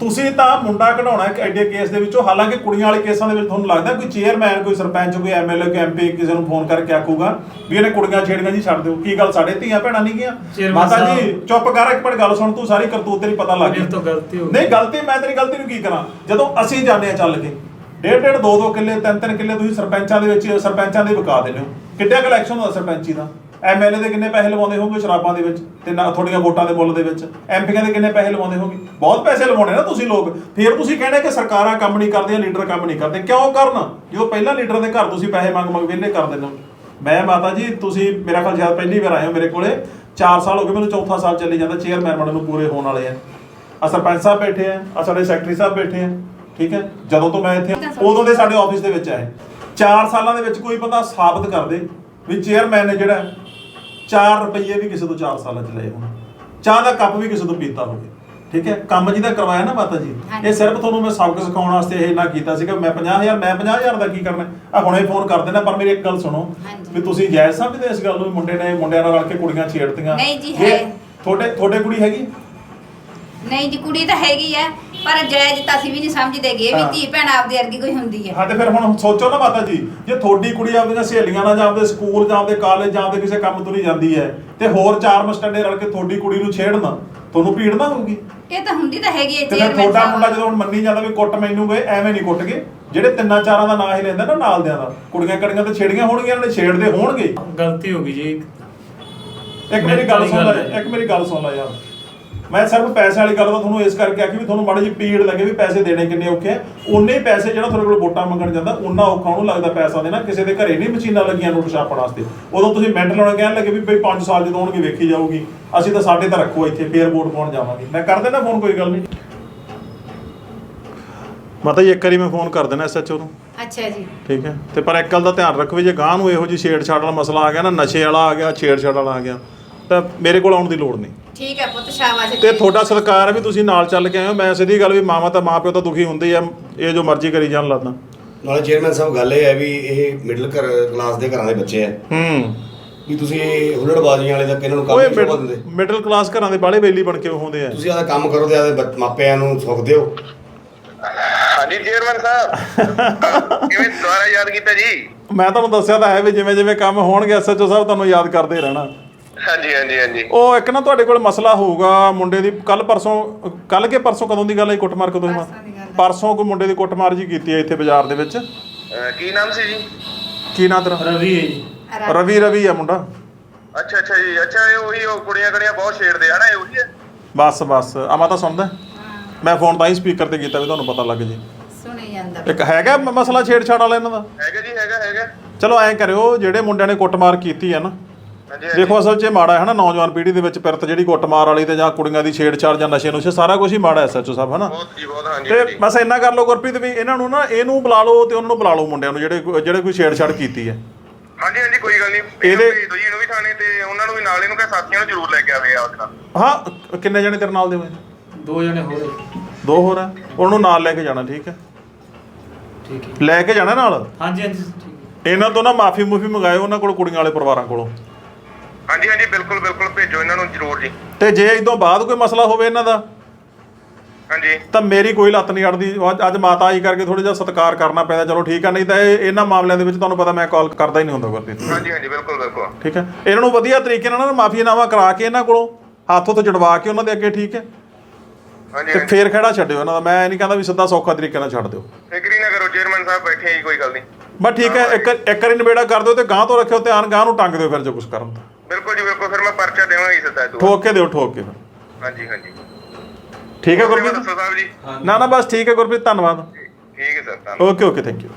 B: ਤੁਸੀਂ ਤਾਂ ਮੁੰਡਾ ਕਢਾਉਣਾ ਇੱਕ ਐਡੇ ਕੇਸ ਦੇ ਵਿੱਚੋਂ ਹਾਲਾਂਕਿ ਕੁੜੀਆਂ ਵਾਲੇ ਕੇਸਾਂ ਦੇ ਵਿੱਚ ਤੁਹਾਨੂੰ ਲੱਗਦਾ ਕੋਈ ਚੇਅਰਮੈਨ ਕੋਈ ਸਰਪੰਚ ਕੋਈ ਐਮਐਲਏ ਕੋਈ ਐਮਪੀ ਕਿਸੇ ਨੂੰ ਫੋਨ ਕਰਕੇ ਆਖੂਗਾ ਵੀ ਇਹਨੇ ਕੁੜੀਆਂ ਛੇੜੀਆਂ ਜੀ ਛੱਡ ਦਿਓ। ਕੀ ਗੱਲ ਸਾਡੇ ਧੀਆਂ ਭੈਣਾਂ ਨਹੀਂ ਗੀਆਂ ਮਾਤਾ ਜੀ। ਚੁੱਪ ਕਰ ਇੱਕ ਮਿੰਟ ਗੱਲ ਸੁਣ ਤੂੰ ਸਾਰੀ ਕਰਤੂਤ ਤੇਰੀ ਪਤਾ ਲੱਗ ਗਈ।
G: ਮੇਰੇ ਤੋਂ ਗਲਤੀ ਹੋ ਗਈ।
B: ਨਹੀਂ ਗਲਤੀ ਮੈਂ ਤੇਰੀ ਗਲਤੀ ਨੂੰ ਕੀ ਕਰਾਂ? ਜਦੋਂ ਅਸੀਂ ਜਾਂਦੇ ਆ ਚੱਲ ਕੇ ਡੇਢ ਡੇਢ ਦੋ ਦੋ ਕਿੱਲੇ ਤਿੰਨ ਤਿੰਨ ਕਿੱਲੇ ਤੁਸੀਂ ਸਰਪੰਚਾਂ ਦੇ ਵਿੱਚ ਸਰਪੰਚਾਂ ਦੇ ਵਿਕਾ ਦਿੰਦੇ ਹੋ। ਕਿੱਡਾ ਕਲੈਕਸ਼ਨ ਹੁੰਦਾ ਸਰਪੰਚੀ ਦਾ? ਐਮਐਲਏ ਦੇ ਕਿੰਨੇ ਪੈਸੇ ਲਵਾਉਂਦੇ ਹੋਗੇ ਸ਼ਰਾਬਾਂ ਦੇ ਵਿੱਚ ਤੇ ਨਾ ਤੁਹਾਡੀਆਂ ਵੋਟਾਂ ਦੇ ਮੁੱਲ ਦੇ ਵਿੱਚ? ਐਮਪੀਆਂ ਦੇ ਕਿੰਨੇ ਪੈਸੇ ਲਵਾਉਂਦੇ ਹੋਗੇ ਬਹੁਤ ਪੈਸੇ ਲਵਾਉਣੇ ਨਾ ਤੁਸੀਂ ਲੋਕ। ਫਿਰ ਤੁਸੀਂ ਕਹਿੰਦੇ ਕਿ ਸਰਕਾਰਾਂ ਕੰਮ ਨਹੀਂ ਕਰਦੀਆਂ, ਲੀਡਰ ਕੰਮ ਨਹੀਂ ਕਰਦੇ। ਕਿਉਂ ਕਰਨ? ਜੋ ਪਹਿਲਾਂ ਲੀਡਰਾਂ ਦੇ ਘਰ ਤੁਸੀਂ ਪੈਸੇ ਮੰਗ ਮੰਗ ਵਿਹਲੇ ਕਰ ਦਿੰਦੇ ਮੈਂ ਮਾਤਾ ਜੀ, ਤੁਸੀਂ ਮੇਰਾ ਖਿਆਲ ਸ਼ਾਇਦ ਪਹਿਲੀ ਵਾਰ ਆਏ ਹੋ ਮੇਰੇ ਕੋਲੇ। 4 ਸਾਲ ਹੋ ਗਏ ਮੈਨੂੰ ਚੌਥਾ ਸਾਲ ਚੱਲੀ ਜਾਂਦਾ ਚੇਅਰਮੈਨ ਬਣਨ ਨੂੰ ਪੂਰੇ ਹੋਣ ਵਾਲੇ ਆ। ਆ ਸਰਪੰਚ ਸਾਹਿਬ ਬੈਠੇ ਆ ਆ ਸਾਡੇ ਸੈਕਟਰੀ ਸਾਹਿਬ ਬੈਠੇ ਆ, ਠੀਕ ਹੈ ਜਦੋਂ ਤੋਂ ਮੈਂ ਇੱਥੇ ਉਦੋਂ ਦੇ ਸਾਡੇ ਆਫਿਸ ਦੇ ਵਿੱਚ ਆਏ। 4 ਸਾਲਾਂ ਦੇ ਵਿੱਚ ਕੋਈ ਬੰਦਾ ਸਾਬਤ ਕਰ ਦੇ ਵੀ ਚੇਅਰਮੈਨ ਨੇ ਜਿਹੜਾ 4 ਰੁਪਏ ਵੀ ਕਿਸੇ ਤੋਂ 4 ਸਾਲਾਂ ਚ ਲਏ ਹੋਣ। ਚਾਹ ਦਾ ਕੱਪ ਵੀ ਕਿਸੇ ਤੋਂ ਪੀਤਾ ਹੋਵੇ। ਠੀਕ ਹੈ? ਕੰਮ ਜਿਹਦਾ ਕਰਵਾਇਆ ਨਾ ਮਾਤਾ ਜੀ। ਇਹ ਸਿਰਫ ਤੁਹਾਨੂੰ ਮੈਂ ਸਬਕ ਸਿਖਾਉਣ ਵਾਸਤੇ ਇਹ ਨਾ ਕੀਤਾ ਸੀਗਾ। ਮੈਂ 50000 ਮੈਂ 50000 ਦਾ ਕੀ ਕਰਨਾ? ਆ ਹੁਣੇ ਫੋਨ ਕਰ ਦੇਣਾ ਪਰ ਮੇਰੀ ਇੱਕ ਗੱਲ ਸੁਣੋ। ਵੀ ਤੁਸੀਂ ਜਾਇਜ਼ ਸਮਝਦੇ ਇਸ ਗੱਲ ਨੂੰ ਵੀ ਮੁੰਡੇ ਨੇ ਮੁੰਡਿਆਂ ਨਾਲ ਰਲ ਕੇ ਕੁੜੀਆਂ ਛੇੜਤੀਆਂ?
F: ਨਹੀਂ ਜੀ,
B: ਜੇ
F: ਹੈ।
B: ਤੁਹਾਡੇ ਤੁਹਾਡੇ ਕੁੜੀ ਹੈਗੀ?
F: ਨਹੀਂ ਜੀ ਕੁੜੀ ਤਾਂ ਹੈਗੀ ਆ ਪਰ ਜਾਇਜ਼ ਤਾਂ ਅਸੀਂ ਵੀ ਨਹੀਂ ਸਮਝਦੇਗੇ ਵੀ
B: ਹਾਂ।
F: ਧੀ ਭੈਣ ਆਪਦੀ ਵਰਗੀ ਕੋਈ ਹੁੰਦੀ ਹੈ
B: ਹਾਂ ਤੇ ਫਿਰ ਹੁਣ ਸੋਚੋ ਨਾ ਮਾਤਾ ਜੀ ਜੇ ਤੁਹਾਡੀ ਕੁੜੀ ਆਪਦੀਆਂ ਸਹੇਲੀਆਂ ਨਾਲ ਜਾਂ ਆਪਦੇ ਸਕੂਲ ਜਾਂ ਆਪਦੇ ਕਾਲਜ ਜਾਂ ਆਪਦੇ ਕਿਸੇ ਕੰਮ ਤੋਂ ਨਹੀਂ ਜਾਂਦੀ ਹੈ ਤੇ ਹੋਰ ਚਾਰ ਮਸਟੰਡੇ ਰਲ ਕੇ ਤੁਹਾਡੀ ਕੁੜੀ ਨੂੰ ਛੇੜਨ ਤੁਹਾਨੂੰ ਪੀੜ ਨਾ ਹੋਊਗੀ?
F: ਇਹ ਤਾਂ ਹੁੰਦੀ ਤਾਂ ਹੈਗੀ ਹੈ
B: ਤੇ ਫਿਰ ਤੁਹਾਡਾ ਮੁੰਡਾ ਜਦੋਂ ਹੁਣ ਮੰਨੀ ਜਾਂਦਾ ਵੀ ਕੁੱਟ ਮੈਨੂੰ ਗਏ ਐਵੇਂ ਨਹੀਂ ਕੁੱਟ ਗਏ ਜਿਹੜੇ ਤਿੰਨਾਂ ਚਾਰਾਂ ਦਾ ਨਾਂ ਹੀ ਲੈਂਦਾ ਨਾ ਨਾਲ ਦਿਆਂ ਦਾ ਕੁੜੀਆਂ ਕੜੀਆਂ ਤੇ ਛੇੜੀਆਂ ਹੋਣਗੀਆਂ ਇਹਨਾਂ ਨੇ ਛੇੜਦੇ ਹੋਣਗੇ।
G: ਗਲਤੀ ਹੋ ਗਈ ਜੀ।
B: ਇੱਕ ਮੇਰੀ ਗੱਲ ਸੁਣ ਲੈ। ਇੱਕ ਮੇਰੀ ਗੱਲ ਸੁਣ ਲੈ ਯਾਰ। ਮੈਂ ਸਿਰਫ ਪੈਸੇ ਵਾਲੀ ਗੱਲ ਤਾਂ ਤੁਹਾਨੂੰ ਇਸ ਕਰਕੇ ਆਖੀ ਵੀ ਤੁਹਾਨੂੰ ਮਾੜੀ ਜਿਹੀ ਪੀੜ ਲੱਗੇ ਵੀ ਪੈਸੇ ਦੇਣੇ ਕਿੰਨੇ ਔਖੇ ਆ। ਉਨੇ ਪੈਸੇ ਜਿਹੜਾ ਤੁਹਾਡੇ ਕੋਲ ਵੋਟਾਂ ਮੰਗਣ ਜਾਂਦਾ ਉਨਾ ਔਖਾ ਉਹਨੂੰ ਲੱਗਦਾ ਪੈਸਾ ਦੇਣਾ ਕਿਸੇ ਦੇ ਘਰੇ ਨਹੀਂ ਮਸ਼ੀਨਾਂ ਲੱਗੀਆਂ ਨੋਟ ਛਾਪਣ ਵਾਸਤੇ। ਉਦੋਂ ਤੁਸੀਂ ਮਿੰਟ ਲਾਉਣਾ ਕਹਿਣ ਲੱਗੇ ਵੀ ਬਈ 5 ਸਾਲ ਜਦੋਂ ਆਉਣਗੇ ਵੇਖੀ ਜਾਊਗੀ। ਅਸੀਂ ਤਾਂ ਸਾਡੇ ਤਾਂ ਰੱਖੋ ਇੱਥੇ ਫੇਰ ਵੋਟ ਪਾਉਣ ਜਾਵਾਂਗੇ। ਮੈਂ ਕਰ ਦੇਣਾ ਫੋਨ ਕੋਈ ਗੱਲ ਨਹੀਂ। ਮਾਤਾ ਜੀ ਇੱਕ ਵਾਰੀ ਮੈਂ ਫੋਨ ਕਰ ਦੇਣਾ ਐਸਐਚਓ ਨੂੰ।
F: ਅੱਛਾ ਜੀ।
B: ਠੀਕ ਹੈ? ਤੇ ਪਰ ਇੱਕ ਗੱਲ ਦਾ ਧਿਆਨ ਰੱਖੋ ਵੀ ਜੇ ਗਾਂ ਨੂੰ ਇਹੋ ਜਿਹੀ ਛੇੜਛਾੜ ਵਾਲਾ ਮਸਲਾ ਆ ਗਿਆ ਨਾ ਨਸ਼ੇ ਵਾਲਾ ਆ ਗਿਆ ਛੇੜਛਾੜ ਵਾਲਾ ਆ ਗਿਆ ਤਾਂ ਮੇਰੇ ਕੋਲ ਆਉਣ ਦੀ ਲੋੜ ਨਹੀਂ।
F: ਠੀਕ ਹੈ ਪੁੱਤ ਸ਼ਾਬਾਸ਼
B: ਤੇ ਤੁਹਾਡਾ ਸਤਿਕਾਰ ਹੈ ਵੀ ਤੁਸੀਂ ਨਾਲ ਚੱਲ ਕੇ ਆਏ ਹੋ ਮੈਂ ਸਿੱਧੀ ਗੱਲ ਵੀ ਮਾਵਾ ਤਾਂ ਮਾਂ ਪਿਓ ਤਾਂ ਦੁਖੀ ਹੁੰਦੇ ਹੀ ਆ। ਇਹ ਜੋ ਮਰਜ਼ੀ ਕਰੀ ਜਾਣ ਲੱਗਦਾ
H: ਨਾਲੇ ਚੇਅਰਮੈਨ ਸਾਹਿਬ ਗੱਲ ਇਹ ਹੈ ਵੀ ਇਹ ਮਿਡਲ ਕਲਾਸ ਦੇ ਘਰਾਂ ਦੇ ਬੱਚੇ ਹੈ
B: ਹੂੰ।
H: ਵੀ ਤੁਸੀਂ ਹੁੱਲੜਬਾਜ਼ੀਆਂ ਵਾਲੇ ਤਾਂ ਇਹਨਾਂ ਨੂੰ ਕੰਮ ਨਹੀਂ ਦਿੰਦੇ
B: ਮਿਡਲ ਕਲਾਸ ਘਰਾਂ ਦੇ ਬਾਲੇ ਬੇਲੀ ਬਣ ਕੇ ਹੁੰਦੇ ਆ।
H: ਤੁਸੀਂ ਆਦਾ ਕੰਮ ਕਰੋ ਤੇ ਆਦੇ ਮਾਪਿਆਂ ਨੂੰ ਸੁੱਖ ਦਿਓ।
E: ਹਾਂਜੀ ਚੇਅਰਮੈਨ ਸਾਹਿਬ। [LAUGHS] ਕਿਵੇਂ ਦੁਬਾਰਾ ਯਾਦ ਕੀਤਾ ਜੀ?
B: ਮੈਂ ਤੁਹਾਨੂੰ ਦੱਸਿਆ ਤਾਂ ਹੈ ਵੀ ਜਿਵੇਂ ਜਿਵੇਂ ਕੰਮ ਹੋਣਗੇ ਐਸਐਚਓ ਸਾਹਿਬ ਤੁਹਾਨੂੰ ਯਾਦ ਕਰਦੇ ਰਹਿਣਾ।
E: ਹਾਂਜੀ ਹਾਂਜੀ ਹਾਂਜੀ।
B: ਉਹ ਇੱਕ ਨਾ ਤੁਹਾਡੇ ਕੋਲ ਮਸਲਾ ਹੋਊਗਾ ਮੁੰਡੇ ਦੀ ਕੱਲ ਪਰਸੋਂ ਕੱਲ ਕੇ ਪਰਸੋਂ ਕਦੋਂ ਦੀ ਗੱਲ ਹੈ ਕੁੱਟਮਾਰ ਕਦੋਂ
F: ਦੀ।
B: ਪਰਸੋਂ ਕੋਈ ਮੁੰਡੇ ਦੀ ਕੁੱਟਮਾਰ ਜੀ ਕੀਤੀ ਹੈ ਇੱਥੇ ਬਾਜ਼ਾਰ ਦੇ ਵਿੱਚ?
E: ਅਹ ਕੀ ਨਾਮ ਸੀ ਜੀ?
B: ਕੀ ਨਾਂ ਤੇਰਾ?
G: ਰਵੀ ਹੈ ਜੀ।
B: ਰਵੀ। ਰਵੀ ਆ ਮੁੰਡਾ।
E: ਅੱਛਾ ਅੱਛਾ ਜੀ। ਅੱਛਾ ਇਹ ਉਹੀ ਉਹ ਕੁੜੀਆਂ ਕੜੀਆਂ ਬਹੁਤ ਛੇੜਦੇ ਆ ਨਾ ਇਹ ਉਹੀ ਹੈ?
B: ਬਸ ਬਸ। ਆ ਮਾਤਾ ਸੁਣਦਾ? ਮੈਂ ਫੋਨ ਤਾਂ ਹੀ ਸਪੀਕਰ ਤੇ ਕੀਤਾ ਵੀ ਤੁਹਾਨੂੰ ਪਤਾ ਲੱਗ ਜੇ।
F: ਸੁਣੀ ਜਾਂਦਾ।
B: ਇੱਕ ਹੈਗਾ ਮ- ਮਸਲਾ ਛੇੜਛਾੜ ਵਾਲਾ ਇਹਨਾਂ ਦਾ?
E: ਹੈਗਾ ਜੀ ਹੈਗਾ ਹੈਗਾ।
B: ਚਲੋ ਐਂ ਕਰਿਓ ਜਿਹੜੇ ਮੁੰਡਿਆਂ ਨੇ ਕੁੱਟਮਾਰ ਕੀਤੀ ਹੈ ਨਾ ਦੇਖੋ ਅਸਲ 'ਚ ਇਹ ਮਾੜਾ ਹੈ ਨਾ ਨੌਜਵਾਨ ਪੀੜ੍ਹੀ ਦੇ ਵਿੱਚ ਪਿਰਤ ਜਿਹੜੀ ਕੁੱਟਮਾਰ ਵਾਲੀ ਤੇ ਜਾਂ ਕੁੜੀਆਂ ਦੀ ਛੇੜਛਾੜ ਜਾਂ ਨਸ਼ੇ ਨੁਸ਼ੇ ਸਾਰਾ ਕੁਝ ਹੀ ਮਾੜਾ ਹੈ ਸੱਚੋ ਸਾਹਿਬ ਹਨਾ?
E: ਬਹੁਤ ਜੀ ਬਹੁਤ ਹਾਂਜੀ
B: ਤੇ ਬਸ ਇੰਨਾ ਕਰ ਲਓ ਗੁਰਪ੍ਰੀਤ ਵੀ ਇਹਨਾਂ ਨੂੰ ਨਾ ਇਹਨੂੰ ਬੁਲਾ ਲਓ ਤੇ ਉਹਨਾਂ ਨੂੰ ਬੁਲਾ ਲਓ ਮੁੰਡਿਆਂ ਨੂੰ ਜਿਹੜੇ ਜਿਹੜੇ ਕੋਈ ਛੇੜਛਾੜ ਕੀਤੀ ਹੈ।
E: ਹਾਂਜੀ ਹਾਂਜੀ ਕੋਈ ਗੱਲ ਨਹੀਂ।
B: ਇਹਦੇ-
E: ਇਹਦੇ ਦੋ ਜੀ ਇਹਨੂੰ ਵੀ ਥਾਣੇ ਤੇ ਉਹਨਾਂ ਨੂੰ ਵੀ ਨਾਲ ਇਹਨੂੰ ਕਹੇ ਸਾਥੀਆਂ ਨੂੰ ਜ਼ਰੂਰ ਲੈ ਕੇ ਆਵੇ ਆ ਉਹਦੇ ਨਾਲ।
B: ਹਾਂ ਕਿੰਨੇ ਜਣੇ ਤੇਰੇ ਨਾਲ ਦੇ ਹੋਏ?
G: ਦੋ ਜਣੇ ਹੋਰ।
B: ਦੋ ਹੋਰ ਆ? ਉਹਨੂੰ ਨਾਲ ਲੈ ਕੇ ਜਾਣਾ ਠੀਕ ਹੈ?
G: ਠੀਕ ਹੈ।
B: ਲੈ ਕੇ ਜਾਣਾ ਨਾਲ?
G: ਹਾਂਜੀ ਹਾਂਜੀ
B: ਇਹਨਾਂ ਤੋਂ ਨਾ ਮਾਫੀ ਮੂਫੀ ਮੰਗਾਇਓ ਉਹਨਾਂ ਕੋਲ ਕੁੜੀਆਂ ਵਾਲੇ ਪਰਿਵਾਰਾਂ ਕੋਲੋਂ।
E: ਹਾਂਜੀ ਹਾਂਜੀ ਬਿਲਕੁਲ ਬਿਲਕੁਲ ਭੇਜੋ ਇਹਨਾਂ ਨੂੰ ਜ਼ਰੂਰ ਜੀ।
B: ਤੇ ਜੇ ਇਦੋਂ ਬਾਅਦ ਕੋਈ ਮਸਲਾ ਹੋਵੇ ਇਹਨਾਂ ਦਾ
E: ਹਾਂਜੀ।
B: ਤਾਂ ਮੇਰੀ ਕੋਈ ਲੱਤ ਨਹੀਂ ਅੜਦੀ। ਅੱਜ- ਅੱਜ ਮਾਤਾ ਆਈ ਕਰਕੇ ਥੋੜਾ ਜਿਹਾ ਸਤਿਕਾਰ ਕਰਨਾ ਪੈਂਦਾ। ਚਲੋ ਠੀਕ ਆ ਨਹੀਂ ਤਾਂ ਇਹ ਇਹਨਾਂ ਮਾਮਲਿਆਂ ਦੇ ਵਿੱਚ ਤੁਹਾਨੂੰ ਪਤਾ ਮੈਂ ਕਾਲ ਕਰਦਾ ਹੀ ਨਹੀਂ ਹੁੰਦਾ ਗੁਰਪ੍ਰੀਤ
E: ਹਾਂਜੀ ਹਾਂਜੀ ਬਿਲਕੁਲ ਬਿਲਕੁਲ।
B: ਠੀਕ ਹੈ। ਇਹਨਾਂ ਨੂੰ ਵਧੀਆ ਤਰੀਕੇ ਨਾਲ ਨਾ ਮਾਫੀਨਾਮਾ ਕਰਾ ਕੇ ਇਹਨਾਂ ਕੋਲੋਂ ਹੱਥ ਉੱਤੇ ਜੜਵਾ ਕੇ ਉਹਨਾਂ ਦੇ ਅੱਗੇ ਠੀਕ ਹੈ?
E: ਹਾਂਜੀ
B: ਤੇ
E: ਹਾਂਜੀ।
B: ਫੇਰ ਖੜਾ ਛੱਡਿਓ ਇਹਨਾਂ ਦਾ। ਮੈਂ ਇਹ ਨਹੀਂ ਕਹਿੰਦਾ ਵੀ ਸਿੱਧਾ ਸੌਖਾ ਤਰੀਕੇ ਨਾਲ ਛੱਡ ਦਿਓ।
E: ਫਿਕਰੀ ਨਾ ਕਰੋ ਚੇਅਰਮੈਨ ਸਾਹਿਬ ਬੈਠੇ ਆ ਜੀ ਕੋਈ ਗੱਲ ਨਹੀਂ।
B: ਬਸ ਠੀਕ ਹੈ ਇੱਕ ਇੱਕ ਵਾਰੀ ਨਿਬੇੜਾ ਕਰ ਦਿਓ ਤੇ ਗਾਂ ਤੋਂ ਰੱਖਿਓ ਧਿਆਨ ਗਾਂ ਨੂੰ ਟੰਗ ਦਿਓ ਫਿਰ ਜੋ ਕੁਝ ਕਰਨ ਦਾ।
E: ਬਿਲਕੁਲ ਜੀ ਬਿਲਕੁਲ। ਫਿਰ ਮੈਂ ਪਰਚਾ ਦੇਵਾਂਗਾ ਜੀ ਸਿੱਧਾ ਤੂੰ
B: ਠੋਕ ਕੇ ਦਿਓ ਠੋਕ ਕੇ ਫਿਰ
E: ਹਾਂਜੀ ਹਾਂਜੀ।
B: ਠੀਕ ਹੈ
E: ਦੱਸੋ
B: ਗੁਰਪ੍ਰੀਤ
E: ਸਾਹਿਬ ਜੀ।
B: ਨਾ ਨਾ ਬਸ ਠੀਕ ਹੈ ਗੁਰਪ੍ਰੀਤ ਧੰਨਵਾਦ।
E: ਠੀਕ ਹੈ ਸਰ ਧੰਨਵਾਦ।
B: ਓਕੇ ਓਕੇ ਥੈਂਕ ਯੂ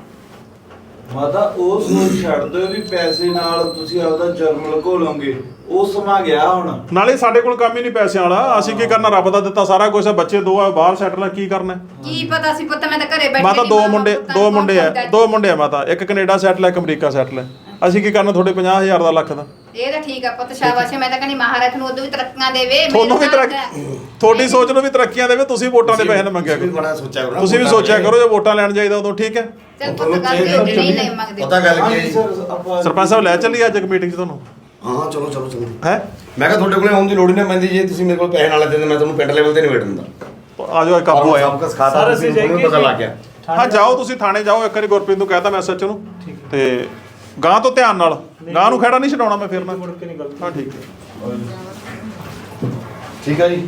A: ਮਾਤਾ ਉਹ ਸੋਚ ਛੱਡ ਦਿਓ ਵੀ ਪੈਸੇ ਨਾਲ ਤੁਸੀਂ ਆਪਦਾ ਜਨਮ ਲਗੋ ਲਓਗੇ ਉਹ ਸਮਾਂ ਗਿਆ ਹੁਣ।
B: ਨਾਲੇ ਸਾਡੇ ਕੋਲ ਕੰਮ ਹੀ ਨਹੀਂ ਪੈਸਿਆਂ ਵਾਲਾ। ਅਸੀਂ ਕੀ ਕਰਨਾ? ਰੱਬ ਦਾ ਦਿੱਤਾ ਸਾਰਾ ਕੁਝ ਬੱਚੇ ਦੋ ਆ ਬਾਹਰ ਸੈਟਲ ਆ ਕੀ ਕਰਨਾ?
F: ਕੀ ਪਤਾ ਸੀ ਪੁੱਤ ਮੈਂ ਤਾਂ ਘਰੇ ਬੈਠੀ
B: ਮਾਤਾ ਦੋ ਮੁੰਡੇ ਦੋ ਮੁੰਡੇ ਆ ਦੋ ਮੁੰਡੇ ਆ ਮਾਤਾ। ਇੱਕ ਕੈਨੇਡਾ ਸੈਟਲ ਹੈ ਇੱਕ ਅਮਰੀਕਾ ਸੈਟਲ ਹੈ ਅਸੀਂ ਕੀ ਕਰਨਾ? ਤੁਹਾਡੇ 50000 ਦਾ ਲੱਖ ਦਾ।
F: ਇਹ ਤਾਂ ਠੀਕ ਆ ਪੁੱਤ ਸ਼ਾਬਾਸ਼ ਹੈ। ਮੈਂ ਤਾਂ ਕਹਿੰਦੀ ਮਹਾਰਾਜ ਨੂੰ ਉਦੋਂ ਵੀ ਤਰੱਕੀਆਂ ਦੇਵੇ ਮੇਰੇ
B: ਤੁਹਾਨੂੰ ਵੀ
F: ਨਾਲ
B: ਤਰੱਕੀ
F: ਦਾ-
B: ਤੁਹਾਡੀ ਸੋਚ ਨੂੰ ਵੀ ਤਰੱਕੀਆਂ ਦੇਵੇ ਤੁਸੀਂ ਵੋਟਾਂ ਦੇ ਪੈਸੇ ਨਾ ਮੰਗਿਆ ਕਰੋ।
H: ਬੜਾ ਸੋਚਿਆ ਕਰੋ ਨਾ,
B: ਤੁਸੀਂ ਵੀ ਸੋਚਿਆ ਕਰੋ ਜੇ ਵੋਟਾਂ ਲੈਣ ਜਾਈਦਾ ਉਦੋਂ ਠੀਕ ਹੈ?
F: ਚੱਲ ਪੁੱਤ ਗੱਲ ਤੇ ਨਹੀਂ ਲੈ ਮੰਗਦੇ।
H: ਪਤਾ ਗੱਲ ਕੀ ਹੈ
A: ਹਾਂਜੀ
H: ਜੀ?
A: ਸਰ ਆਪਾਂ
B: ਸਰਪੰਚ ਸਾਹਿਬ ਲੈ ਚੱਲੀਏ ਅੱਜ ਇੱਕ ਮੀਟਿੰਗ 'ਚ ਤੁਹਾਨੂੰ?
H: ਹਾਂ ਚਲੋ ਚਲੋ ਚਲੋ।
B: ਹੈ?
H: ਮੈਂ ਕਿਹਾ ਤੁਹਾਡੇ ਕੋਲੇ ਆਉਣ ਦੀ ਲੋੜ ਹੀ ਨਹੀਂ ਪੈਂਦੀ ਜੇ ਤੁਸੀਂ ਮੇਰੇ ਕੋਲ ਪੈਸੇ ਨਾਲ ਦਿੰਦੇ ਮੈਂ ਤੁਹਾਨੂੰ ਪਿੰਡ ਲੈਵਲ ਤੇ ਨਿਬੇੜ ਦਿੰਦਾ।
B: ਆ ਜਾਓ ਇੱਕ ਕਾਬੂ ਆਇਆ
H: ਸਭ ਕੁਝ ਖਾਤਾ
G: ਸਰ, ਅਸੀਂ
H: ਪਤਾ। ਲੱਗ ਗਿਆ।
B: ਹਾਂ ਜਾਓ ਤੁਸੀਂ ਥਾਣੇ ਜਾਓ ਇੱਕ ਵਾਰੀ ਗੁਰਪ੍ਰੀਤ ਨੂੰ ਕਹਿਤਾ ਮੈਂ ਸੱਚ ਨੂੰ। ਤੇ ਗਾਂ ਤੋਂ ਧਿਆਨ ਨਾਲ। ਗਾਂ ਨੂੰ ਖੜਾ ਨਹੀਂ ਛਡਾਉਣਾ ਮੈਂ ਫਿਰ ਨਾ
G: ਮੁੜ ਕੇ ਨਹੀਂ ਗੱਲ
B: ਹਾਂ ਠੀਕ ਹੈ।
H: ਠੀਕ ਹੈ ਜੀ।